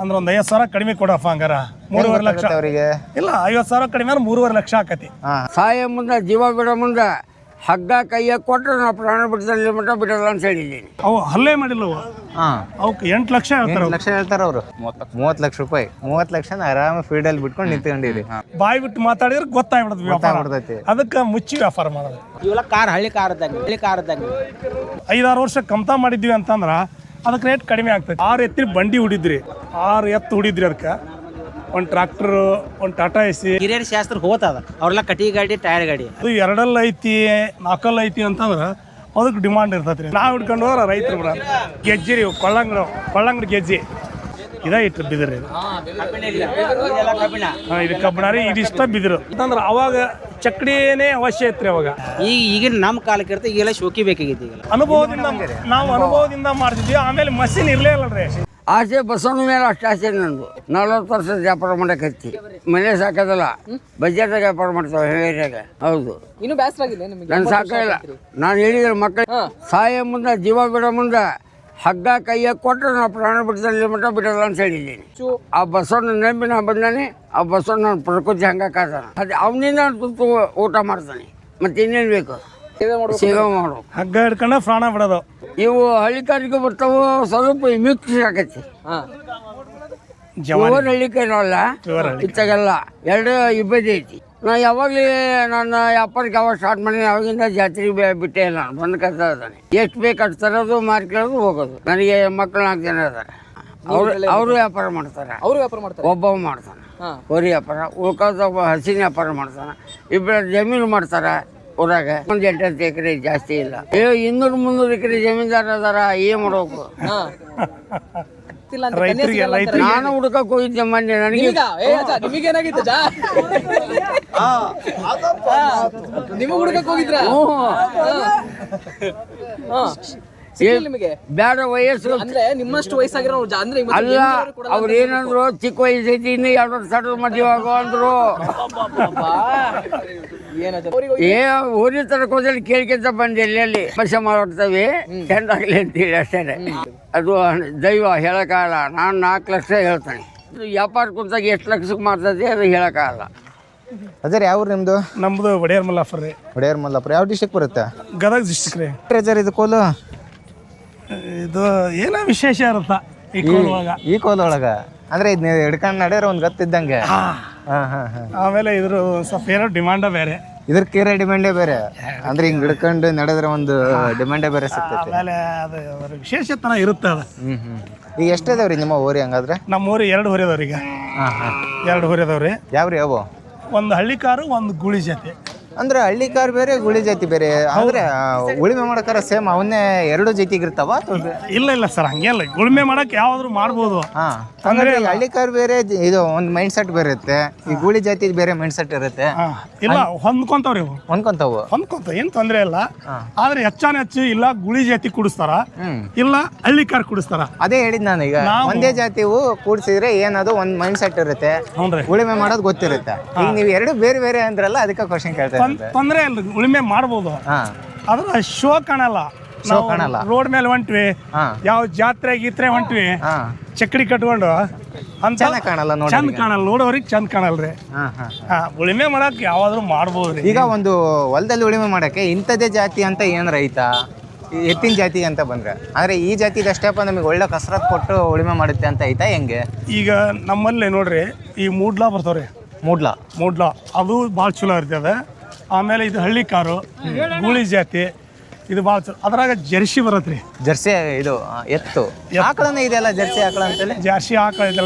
ಅಂದ್ರೆ ಒಂದು ಐವತ್ತು ಸಾವಿರ ಕಡಿಮೆ ಕೊಡಪ್ಪ ಹಂಗಾರ. ಮೂರುವರೆ ಲಕ್ಷ. ಅವರಿಗೆ? ಇಲ್ಲ ಐವತ್ತು ಸಾವಿರ ಕಡಿಮೆ ಅಂದ್ರೆ ಮೂರುವರೆ ಲಕ್ಷ ಆಕತಿ. ಸಾಯ ಮುಂದೆ ಜೀವ ಬಿಡೋ ಮುಂದೆ ಹಗ್ಗ ಕೈಯ ಕೊಟ್ಟರೆ ನಾವು ಪ್ರಾಣ ಬಿಡ್ದಲ್ಲಿ ಮಟ್ಟ ಬಿಡಲ್ಲ ಅಂತ ಹೇಳಿದ್ದೀನಿ. ಅವು ಹಲ್ಲೆ ಮಾಡಿಲ್ಲ ಅವು. ಹಾ. ಅವಕ್ಕೆ ಎಂಟು ಲಕ್ಷ ಹೇಳ್ತಾರೆ ಲಕ್ಷ ಹೇಳ್ತಾರೆ ಅವರು. ಮೂವತ್ತು ಲಕ್ಷ ರೂಪಾಯಿ. ಮೂವತ್ತು ಲಕ್ಷ ಆರಾಮ ಫೀಲ್ಡಲ್ಲಿ ಬಿಟ್ಕೊಂಡು ನಿಂತ್ಕೊಂಡಿರಿ ಬಾಯಿ ಬಿಟ್ಟು ಮಾತಾಡಿದ್ರೆ ಗೊತ್ತಾಗ್ಬಿಡುತ್ತೆ ವ್ಯಾಪಾರ. ಮಾಡ್ತೈತಿ ಅದಕ್ಕೆ ಮುಚ್ಚಿ ವ್ಯಾಪಾರ ಮಾಡೋದು. ಇವೆಲ್ಲ ಕಾರ್ ಹಳ್ಳಿ ಕಾರ್ ಇದ್ದಂಗೆ ಹಳ್ಳಿ ಕಾರ್ ಇದ್ದಂಗೆ. ಐದಾರು ವರ್ಷ ಕಮ್ತಾ ಮಾಡಿದ್ವಿ ಅಂತಂದ್ರೆ ಅದಕ್ಕೆ ರೇಟ್ ಕಡಿಮೆ ಆಗ್ತೈತಿ. ಆರು ಎತ್ತಿನ ಬಂಡಿ ಹುಡಿದ್ರಿ. ಆರು ಎತ್ತು ಹುಡಿದ್ರಿ ಅದಕ್ಕೆ. ಒಂದು ಟ್ರಾಕ್ಟರ್ ಒಂದು ಟಾಟಾ ಎಸಿ ಹಿರಿಯರ ಶಾಸ್ತ್ರ ಹೋತದ ಅವ್ರೆಲ್ಲ ಕಟಿ ಗಾಡಿ ಟೈರ್ ಗಾಡಿ. ಅದು ಎರಡಲ್ಲ ಐತಿ ನಾಲ್ಕಲ್ಲ ಐತಿ ಅಂತಂದ್ರೆ ಅದಕ್ಕೆ ಡಿಮಾಂಡ್ ಇರ್ತೈತಿ ರೀ ನಾವು ಹಿಡ್ಕೊಂಡು ಹೋದ್ರೆ ರೈತರು ಬಿಡ ಗೆಜ್ಜಿ ರೀ ಕೊಳ್ಳಂಗ್ರ ಕೊಳ್ಳಂಗ್ರ ಗೆಜ್ಜಿ. ಇದ ಇಟ್ಟು ಬಿದಿರಿ ಹಾಂ ಇದು ಕಬ್ಬಣ ರೀ ಇದಿಷ್ಟ ಬಿದಿರು ಅಂತಂದ್ರೆ ಅವಾಗ ಚಕ್ಡಿನೇ ಅವಶ್ಯ ಐತ್ರಿ ಅವಾಗ. ಈಗ ಈಗಿನ ನಮ್ಮ ಕಾಲಕ್ಕೆ ಇರ್ತ ಈಗೆಲ್ಲ ಶೋಕಿ ಬೇಕಾಗಿತ್ತು ಈಗೆಲ್ಲ. ಅನುಭವದಿಂದ ನಾವು ಅನುಭವದಿಂದ ಮಾಡ್ತಿದ್ವಿ ಆಮೇಲೆ ಮಷಿನ್ ಇರಲೇ ಇಲ್ಲ ರೀ. ಆಸೆ ಬಸವನ ಮೇಲೆ ಅಷ್ಟು ಆಸೆ ನಂದು ನಲ್ವತ್ತು ವರ್ಷದ ವ್ಯಾಪಾರ ಮಾಡಕತ್ತಿ ಮನೆ ಸಾಕದಲ್ಲ ಬಜೆಟ್ದಾಗ ವ್ಯಾಪಾರ ಮಾಡ್ತಾವೆ ಹೇರಿಯಾಗ ಹೌದು. ಇನ್ನು ಬೇಸರ ಆಗಿಲ್ಲ ನಿಮಗೆ? ಸಾಕಲ್ಲ ಸಾಕಿಲ್ಲ ನಾನು ಹೇಳಿದ್ರೆ ಮಕ್ಕಳು ಸಾಯ ಮುಂದೆ ಜೀವ ಬಿಡೋ ಮುಂದೆ ಹಗ್ಗ ಕೈಯ ಕೊಟ್ಟರೆ ನಾವು ಪ್ರಾಣ ಬಿಡ್ದಲ್ಲಿ ಮಟ್ಟ ಬಿಡಲ್ಲ ಅಂತ ಹೇಳಿದ್ದೀನಿ. ಆ ಬಸವಣ್ಣ ನೆಂಬಿನ ನಾ ಬಂದಾನೆ ಆ ಬಸವಣ್ಣ ಪ್ರಕೃತಿ ಹಂಗೆ ಕಾದಾನ ಅದು ಅವನಿಂದ ತುತ್ತು ಊಟ ಮಾಡ್ತಾನೆ. ಮತ್ತೆ ಇನ್ನೇನು ಬೇಕು? ಸೇವೆ ಮಾಡು ಹಗ್ಗ ಹಿಡ್ಕೊಂಡ ಪ್ರಾಣ ಬಿಡೋದು. ಇವು ಹಳ್ಳಿಕಾರಿಗೆ ಬರ್ತಾವ ಸ್ವಲ್ಪ ಮಿಕ್ಸ್ ಆಕೈತಿ ಜೋರ್ ಓವರ್ ಅಲ್ಲ ಇತ್ತಾಗೆಲ್ಲ ಎರಡು ಇಬ್ಬದಿ ಐತಿ. ನಾ ಯಾವಾಗಲೇ ನನ್ನ ವ್ಯಾಪಾರಕ್ಕೆ ಯಾವಾಗ ಸ್ಟಾರ್ಟ್ ಮಾಡಿ ಅವಾಗಿಂದ ಜಾತ್ರೆಗೆ ಬಿಟ್ಟೆ ಇಲ್ಲ ಬಂದು ಕರ್ತಾ ಇದ್ದಾನೆ. ಎಷ್ಟು ಬೇಕು ಅಷ್ಟು ತರೋದು ಮಾರ್ಕೊಳ್ಳೋದು ಹೋಗೋದು. ನನಗೆ ಮಕ್ಕಳು ನಾಲ್ಕು ಜನ ಇದ್ದಾರೆ ಅವರು ಅವರು ವ್ಯಾಪಾರ ಮಾಡ್ತಾರೆ. ಅವರು ವ್ಯಾಪಾರ ಮಾಡ್ತಾರೆ? ಒಬ್ಬವ ಮಾಡ್ತಾನೆ. ಹೋರಿ ವ್ಯಾಪಾರ ಉಳ್ಕೋದ ಒಬ್ಬ ಹಸಿನ ವ್ಯಾಪಾರ ಮಾಡ್ತಾನೆ. ಇಬ್ಬರು ಜಮೀನು ಮಾಡ್ತಾರೆ ಊರಾಗ. ಒಂದು ಎಂಟತ್ತು ಎಕರೆ ಜಾಸ್ತಿ ಇಲ್ಲ. ಇನ್ನೂರು ಮುನ್ನೂರು ಎಕರೆ ಜಮೀನ್ದಾರ ಅದಾರ ಏನು ಮಾಡ್ಬೇಕು? ಹಾ ಅಂತ ಕನ್ಯೆ ರೈತರಿಗೆ ಸಿಗಲ್ಲ ಅಂತಾರೆ. ರೈತರಿಗೆ. ನಾನು ಹುಡುಕಕ್ಕೆ ಹೋಗಿದ್ದೆ ಮೊನ್ನೆ ನನಗೆ ನಿಮ್ಗ? ಏ ಅಜ್ಜ, ನಿಮಗೇನಾಗಿತ್ತು ಜಾ ನಿಮಗ್ ಹುಡುಕಕ್ ಹೋಗಿದ್ರ? ಸಿಕ್ಕಿಲ್ಲ ನಿಮಗೆ? ಬೇಡ ವಯಸ್ಸು. ಅಂದ್ರೆ ನಿಮ್ಮಷ್ಟು ವಯಸ್ಸಾಗಿರೋ ಜಾ- ಅಂದ್ರೆ ಮತ್ತೆ ಅಲ್ಲ ಅವ್ರು ಏನಂದ್ರು ಚಿಕ್ಕ ವಯಸ್ಸೈತಿ ಇನ್ನು ಎರಡು ವರ್ಷ ಸಣ್ಣ ಮದುವೆ ಆಗೋ ಅಂದ್ರು. ಅಬ್ಬಾ. ಏನಜ್ಜ? ಅವ್ರಿಗೆ ಏ ಊರಿ ತರ ಹೋದಲ್ಲಿ ಕೇಳ್ಕೊಂತ ಬಂದೆ ಎಲ್ಲೆಲ್ಲಿ ಪಕ್ಷ ಮಾಡ್ತವೆ ಚೆಂದಾಗ್ಲಿ ಅಂತೇಳಿ ಅಷ್ಟೇ. ಅದು ದೈವ ಹೇಳಕ್ಕಾಗಲ್ಲ. ನಾನು ನಾಲ್ಕು ಲಕ್ಷ ಹೇಳ್ತೇನೆ. ಇದು ವ್ಯಾಪಾರ ಕುಂತಾಗ ಎಷ್ಟು ಲಕ್ಷಕ್ಕೆ ಮಾಡ್ತದೆ ಅದು ಹೇಳಕ್ಕಾಗಲ್ಲ. ಅದರ ಯಾವ ಊರು ನಿಮ್ದು? ನಮ್ದು ಒಡೆಯರ್ ಮಲ್ಲಾಫರ್ ರೀ. ಒಡೆಯರ್ ಮಲ್ಲಾಪುರ. ಯಾವ ಡಿಸ್ಟಿಕ್ ಬರುತ್ತೆ? ಗದಗ ಡಿಸ್ಟಿಕ್ ರೀ. ಟ್ರೆಜರ್ ಇದು ಕೋಲು? ಇದು ಏನೋ ವಿಶೇಷ ಇರುತ್ತ ಈ ಕೋಲ್ ಒಳಗ ಈ ಕೋಲ್ ಒಳಗ ಅಂದ್ರೆ ಇದ್ನ ಹಿಡ್ಕೊಂಡು ನಡೆಯೋರು ಒಂದು ಗೊತ್ತಿದ್ದಂಗೆ ಹಾ. ಹಾ ಹಾ ಆಮೇಲೆ ಇದ್ರ ಸ್ವಲ್ಪ ಏನೋ ಡಿಮಾಂಡ ಬೇರೆ. ಇದ್ರ ಕೇರೆ ಡಿಮ್ಯಾಂಡೇ ಬೇರೆ. ಅಂದ್ರೆ ಹಿಂಗ್ ಹಿಡ್ಕೊಂಡು ನಡೆದ್ರೆ ಒಂದು ಡಿಮ್ಯಾಂಡೇ ಬೇರೆ ಸಿಗ್ತೈತಿ. ಆಮೇಲೆ ಅದು ಅದ್ರ ವಿಶೇಷತನ ಇರುತ್ತೆ ಅದು. ಹ್ಮ್ ಹ್ಮ್. ಈಗ ಎಷ್ಟಿದಾವ್ರಿ ನಿಮ್ಮ ಊರಿ ಹಂಗಾದ್ರೆ? ನಮ್ಮ ಊರಿ ಎರಡು ಊರಿ ಅದಾವ್ರಿ ಈಗ. ಹಾ ಹಾ. ಎರಡು ಹೊರಿ ಅದಾವ್ರಿ ಯಾವ್ರಿ ಯಾವ ಒಂದು ಹಳ್ಳಿ ಕಾರು ಒಂದು ಗುಳಿ ಜಾತಿ. ಅಂದ್ರೆ ಹಳ್ಳಿ ಕಾರ್ ಬೇರೆ ಗುಳಿ ಜಾತಿ ಬೇರೆ. ಅಂದ್ರೆ ಉಳಿಮೆ ಮಾಡಕಾರ ಸೇಮ್ ಅವನ್ನೇ ಎರಡು ಜೊತೆಗೆ ಇರ್ತಾವ ಅಥವಾ ಬೇ- ಇಲ್ಲ ಇಲ್ಲ ಸರ್ ಹಂಗೆಲ್ಲ ಉಳುಮೆ ಮಾಡಕ್ ಯಾವ್ದಾದ್ರು ಮಾಡ್ಬೋದು. ಹಾ. ಅಂದ್ರೆ ಹಳ್ಳಿ ಕಾರ್ ಬೇರೆ ಜ- ಇದು ಒಂದು ಮೈಂಡ್ ಸೆಟ್ ಬೇರೆ ಇರುತ್ತೆ. ಈ ಗುಳಿ ಜಾತಿ ಬೇರೆ ಮೈಂಡ್ ಸೆಟ್ ಇರುತ್ತೆ. ಹಾ. ಇಲ್ಲ ಹೊಂದ್ಕೊಂತವ್ರಿ ಇವು ಹೊಂದ್ಕೊಂತಾವು. ಹೊಂದ್ಕೊಂತ ಏನ್ ತೊಂದ್ರೆ ಇಲ್ಲ. ಆದ್ರೆ ಹೆಚ್ಚಾನ ಹೆಚ್ಚು ಇಲ್ಲ ಗುಳಿ ಜಾತಿ ಕುಡಿಸ್ತಾರ. ಹ್ಮ್. ಇಲ್ಲ ಹಳ್ಳಿ ಕಾರ್ ಕುಡಿಸ್ತಾರ. ಅದೇ ಹೇಳಿದ್ ನಾನು ಈಗ. ನಾವು- ಒಂದೇ ಜಾತಿವು ಕೂಡ್ಸಿದ್ರೆ ಏನದು ಒಂದ್ ಮೈಂಡ್ ಸೆಟ್ ಇರುತ್ತೆ ಉಳಿಮೆ ಉಳುಮೆ ಮಾಡೋದು ಗೊತ್ತಿರುತ್ತೆ. ಈಗ ನೀವು ಎರಡು ಬೇರೆ ಬೇರೆ ಅಂದ್ರಲ್ಲ ಅದಕ್ಕೆ ಕ್ವಶನ್ ಕೇಳ್ತಾ ತೊಂ- ಇದ್ದೆ ತೊಂದ್ರೆ ಇಲ್ಲ ಉಳುಮೆ ಮಾಡ್ಬೋದು ಅದ್ರ ಆದ್ರೆ ಶೋ ಕಾಣಲ್ಲ. ನಾವು ಕಾಣಲ್ಲ. ರೋಡ್ ಮೇಲೆ ಹೊಂಟ್ವಿ. ಯಾವ ಜಾತ್ರೆ ಗೀತ್ರೆ ಹೊಂಟ್ವಿ. ಚಕ್ಡಿ ಚಕ್ಕಡಿ ಕಟ್ಕೊಂಡು ಅಂತ ಕಾಣಲ್ಲ ನೋಡಿ ಚಂದ ಕಾಣಲ್ಲ ನೋಡೋರಿಗೆ ಚಂದ ಕಾಣಲ್ರಿ ಉಳಿಮೆ ಮಾಡಕ್ ಯಾವಾದ್ರೂ ಮಾಡ್ಬೋದ್ರಿ ಈಗ ಒಂದು ಹೊಲದಲ್ಲಿ ಉಳಿಮೆ ಮಾಡಕ್ಕೆ ಇಂಥದೇ ಜಾತಿ ಅಂತ ಏನ್ ರೈತ? ಈ ಎತ್ತಿನ ಜಾತಿ ಅಂತ ಬಂದ್ರೆ. ಆದ್ರೆ ಈ ಜಾತಿಗೆ ಅಷ್ಟೇಪ್ಪ ನಮಗೆ ಒಳ್ಳೆ ಕಸರತ್ ಕೊಟ್ಟು ಉಳಿಮೆ ಮಾಡುತ್ತೆ ಅಂತ ಐತಾ ಹೆಂಗೆ? ಈಗ ನಮ್ಮಲ್ಲಿ ನೋಡ್ರಿ ಈ ಮೂಡ್ಲಾ ಬರ್ತಾವ್ರಿ. ಮೂಡ್ಲಾ? ಮೂಡ್ಲಾ ಅದು ಭಾಳ ಚಲೋ ಇರ್ತದೆ. ಆಮೇಲೆ ಇದು ಹಳ್ಳಿ ಕಾರು ಗೂಳಿ ಜಾತಿ ಇದು ಭಾಳ ಚಲೋ. ಅದ್ರಾಗ ಜರ್ಸಿ ಬರತ್ರಿ. ಜರ್ಸಿ ಇದು ಎತ್ತು. ಆಕಳನ ಇದೆಯಲ್ಲ ಜರ್ಸಿ ಆಕಳ ಅಂತೇಳಿ? ಜರ್ಸಿ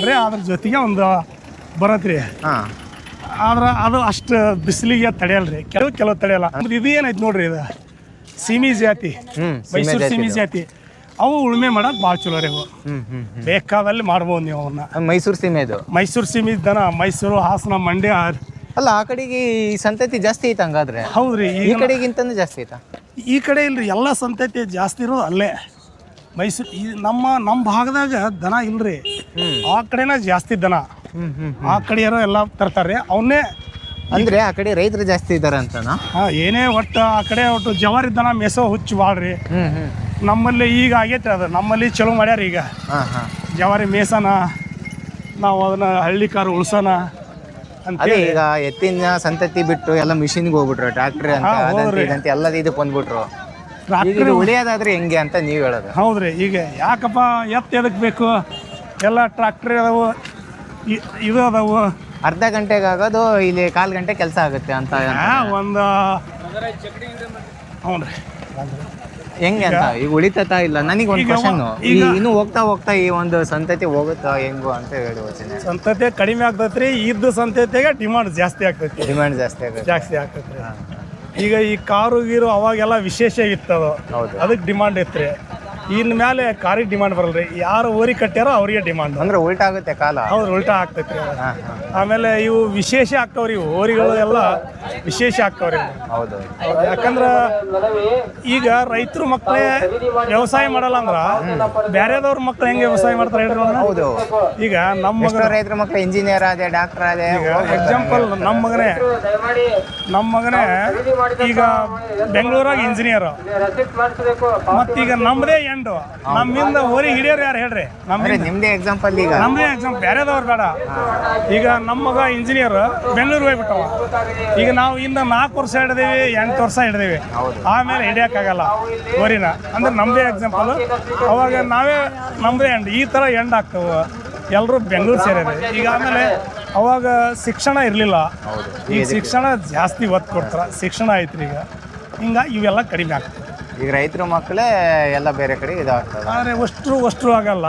ರೀ ಅದ್ರ ಜೊತೆಗೆ ಒಂದು ಬರತ್ರಿ. ಹಾ. ಆದ್ರೆ ಅದು ಅಷ್ಟು ಬಿಸಿಲಿಗೆ ತಡೆಯಲ್ರಿ. ಕೆಲವು ಕೆಲವು ತಡೆಯಲ್ಲ. ಅಂದ್ರೆ ಇದು ಏನೈತಿ ನೋಡ್ರಿ ಇದು? ಸೀಮಿ ಜಾತಿ. ಮೈಸೂರು ಸೀಮಿ ಜಾತಿ. ಅವು ಉಳುಮೆ ಮಾಡಕ್ ಭಾಳ ಚಲೋ ರೀ ಅವು. ಬೇಕಾದಲ್ಲಿ ಮಾಡ್ಬೋದು ನೀವು ಅವನ್ನ ಮೈಸೂರು ಸೀಮೆ ಇದು. ಮೈಸೂರು ಸೀಮೆ ದನ ಮೈಸೂರು ಹಾಸನ ಮಂಡ್ಯ ಅಲ್ಲ ಆ ಕಡೆಗೆ ಈ ಸಂತತಿ ಜಾಸ್ತಿ ಐತೆ ಹಂಗಾದ್ರೆ? ಹೌದ್ರಿ ಈ ಕಡೆಗಿಂತ ಕಡೆಗಿಂತನೂ ಜಾಸ್ತಿ ಐತ? ಈ ಕಡೆ ಇಲ್ರಿ ಎಲ್ಲ ಸಂತತಿ ಜಾಸ್ತಿ ಇರೋದು ಅಲ್ಲೇ. ಮೈಸೂರು ಈ ನಮ್ಮ ನಮ್ಮ ಭಾಗದಾಗ ದನ ಇಲ್ರಿ. ಆ ಕಡೆನ ಜಾಸ್ತಿ ದನ. ಹ್ಮ್ ಹ್ಮ್ ಆ ಕಡೆ ಇರೋ ಎಲ್ಲ ತರ್ತಾರೆ. ಅವನ್ನೇ ಅಂದ್ರೆ ಆ ಕಡೆ ರೈತರು ಜಾಸ್ತಿ ಇದಾರೆ ಅಂತನಾ? ಹಾ, ಏನೇ ಒಟ್ಟು ಆ ಕಡೆ ಒಟ್ಟು ಜವಾರಿ ದನ ಮೇಸೋ ಹುಚ್ಚು ಬಾಳ್ರಿ. ಹ್ಮ್ ಹ್ಮ್. ನಮ್ಮಲ್ಲಿ ಈಗ ಆಗೈತೆ ಅದು. ನಮ್ಮಲ್ಲಿ ಚಲೋ ಮಾಡ್ಯಾರ ಈಗ. ಹಾ ಹಾ. ಜವಾರಿ ಮೇಸನ ನಾವು ಅದನ್ನ ಹಳ್ಳಿ ಕಾರು ಉಳ್ಸೋಣ ಅದೇ ಈಗ ಎತ್ತಿನ ಸಂತತಿ ಬಿಟ್ಟು ಎಲ್ಲ ಮಿಷಿನ್ಗೆ ಹೋಗ್ಬಿಟ್ರು ಟ್ರಾಕ್ಟರ್ ಅಂತ ಅದಂತ. ಇದಂತ ಇದಕ್ಕೆ ಬಂದ್ಬಿಟ್ರು. ಈಗ ಇದು ಉಳಿಯೋದಾದ್ರೆ ಹೆಂಗೆ ಅಂತ ನೀವು ಹೇಳೋದು. ಹೌದ್ರಿ ಈಗ ಯಾಕಪ್ಪ ಎತ್ತು ಎದಕ್ಕೆ ಬೇಕು? ಎಲ್ಲ ಟ್ರಾಕ್ಟರ್ ಅದಾವು ಇ- ಇದು ಅದಾವು. ಅರ್ಧ ಗಂಟೆಗೆ ಆಗೋದು ಇಲ್ಲಿ ಕಾಲು ಗಂಟೆ ಕೆಲಸ ಆಗುತ್ತೆ ಅಂತ ಒಂದು ಹ್ಞೂ ರೀ ಹೆಂಗೆ ಅಂತ? ಈಗ ಉಳಿತತಾ ಇಲ್ಲ? ನನಗೆ ಒಂದು ಈಗ ಕ್ವಶನ್ ಈಗ- ಇನ್ನು ಹೋಗ್ತಾ ಹೋಗ್ತಾ ಈ ಒಂದು ಸಂತತಿ ಹೋಗುತ್ತಾ ಹೆಂಗು ಅಂತ ಹೇಳಿ ಯೋಚನೆ ಸಂತತಿ ಕಡಿಮೆ ಆಗ್ತೈತ್ರಿ ಇದ್ದ ಸಂತತಿಗೆ ಡಿಮಾಂಡ್ ಜಾಸ್ತಿ ಆಗ್ತೈತಿ. ಡಿಮ್ಯಾಂಡ್ ಜಾಸ್ತಿ ಆಗುತ್ತೆ. ಜಾಸ್ತಿ ಆಗ್ತೈತ್ರಿ. ಈಗ ಈ ಕಾರು ಗೀರು ಅವಾಗೆಲ್ಲ ವಿಶೇಷ ಇತ್ತದು. ಹೌದು. ಅದಕ್ಕೆ ಡಿಮಾಂಡ್ ಇತ್ತು ಇನ್ ಮೇಲೆ ಕಾರಿಗೆ ಡಿಮಾಂಡ್ ಬರಲ್ರಿ. ಯಾರು ಓರಿ ಕಟ್ಟ್ಯಾರೋ ಅವರಿಗೆ ಡಿಮಾಂಡ್ ಅಂದ್ರೆ ಉಲ್ಟಾ ಆಗುತ್ತೆ ಕಾಲ. ಹೌದು ಉಲ್ಟಾ ಆಗ್ತೈತೆ. ಆಮೇಲೆ ಇವು ವಿಶೇಷ ಆಗ್ತಾವ್ರಿ ಇವು. ಓರಿಗಳು ಎಲ್ಲ ವಿಶೇಷ ಆಗ್ತಾವ್ರಿ. ಹೌದು ಯಾಕಂದ್ರ ಈಗ ರೈತರು ಮಕ್ಕಳೇ ವ್ಯವಸಾಯ ಮಾಡಲ್ಲ ಅಂದ್ರ ಬೇರೆದವ್ರ ಮಕ್ಳು ಹೆಂಗೆ ವ್ಯವಸಾಯ ಮಾಡ್ತಾರೆ ಹೇಳ್ರಿ? ಹೌದು. ಈಗ ನಮ್ಮ ಮಗ ಎಷ್ಟೋ ರೈತರ ಮಕ್ಕಳು ಇಂಜಿನಿಯರ್ ಆದೆ ಡಾಕ್ಟರ್ ಆದೆ ಎಕ್ಸಾಂಪಲ್ ನಮ್ಮ ಮಗನೇ. ನಮ್ಮ ಮಗನೇ ಈಗ ಬೆಂಗಳೂರಾಗ ಇಂಜಿನಿಯರ್ ಮತ್ತೀಗ ನಮ್ಮದೇ ಎಂಡು ನಮ್ಮಿಂದ ಓರಿ ಹಿಡಿಯೋರು ಯಾರು ಹೇಳ್ರಿ? ನಮ್ಮ ನಿಮ್ದೇ ಎಕ್ಸಾಂಪಲ್ ಈಗ. ನಮ್ದೇ ಎಕ್ಸಾಮ್ ಬೇರೆದವ್ರು ಬೇಡ. ಈಗ ನಮ್ಮ ಮಗ ಇಂಜಿನಿಯರ್ ಬೆಂಗಳೂರು ಹೋಗ್ಬಿಟ್ಟವ. ಈಗ ನಾವು ಇಂದ ನಾಲ್ಕು ವರ್ಷ ಹಿಡ್ದೇವಿ ಎಂಟು ವರ್ಷ ಹಿಡ್ದೇವಿ. ಆಮೇಲೆ ಹಿಡಿಯೋಕ್ಕಾಗಲ್ಲ ಓರಿನ ಅಂದ್ರೆ ನಮ್ಮದೇ ಎಕ್ಸಾಂಪಲ್ ಅವಾಗ ನಾವೇ ನಮ್ಮದೇ ಎಂಡ್ ಈ ಥರ ಎಂಡ್ ಆಗ್ತವೆ. ಎಲ್ಲರೂ ಬೆಂಗಳೂರು ಸೇರಿದೆ ಈಗ ಆಮೇಲೆ ಅವಾಗ ಶಿಕ್ಷಣ ಇರಲಿಲ್ಲ. ಈಗ ಶಿಕ್ಷಣ ಜಾಸ್ತಿ ಒತ್ತು ಕೊಡ್ತಾರೆ. ಶಿಕ್ಷಣ ಐತ್ರಿ ಈಗ. ಹಿಂಗಾಗಿ ಇವೆಲ್ಲ ಕಡಿಮೆ ಆಗ್ತದೆ ಈಗ ರೈತರ ಮಕ್ಕಳೇ ಎಲ್ಲ ಬೇರೆ ಕಡೆ ಇದಾಗ್ತದೆ. ಆದರೆ ಅಷ್ಟು ಅಷ್ಟು ಆಗಲ್ಲ.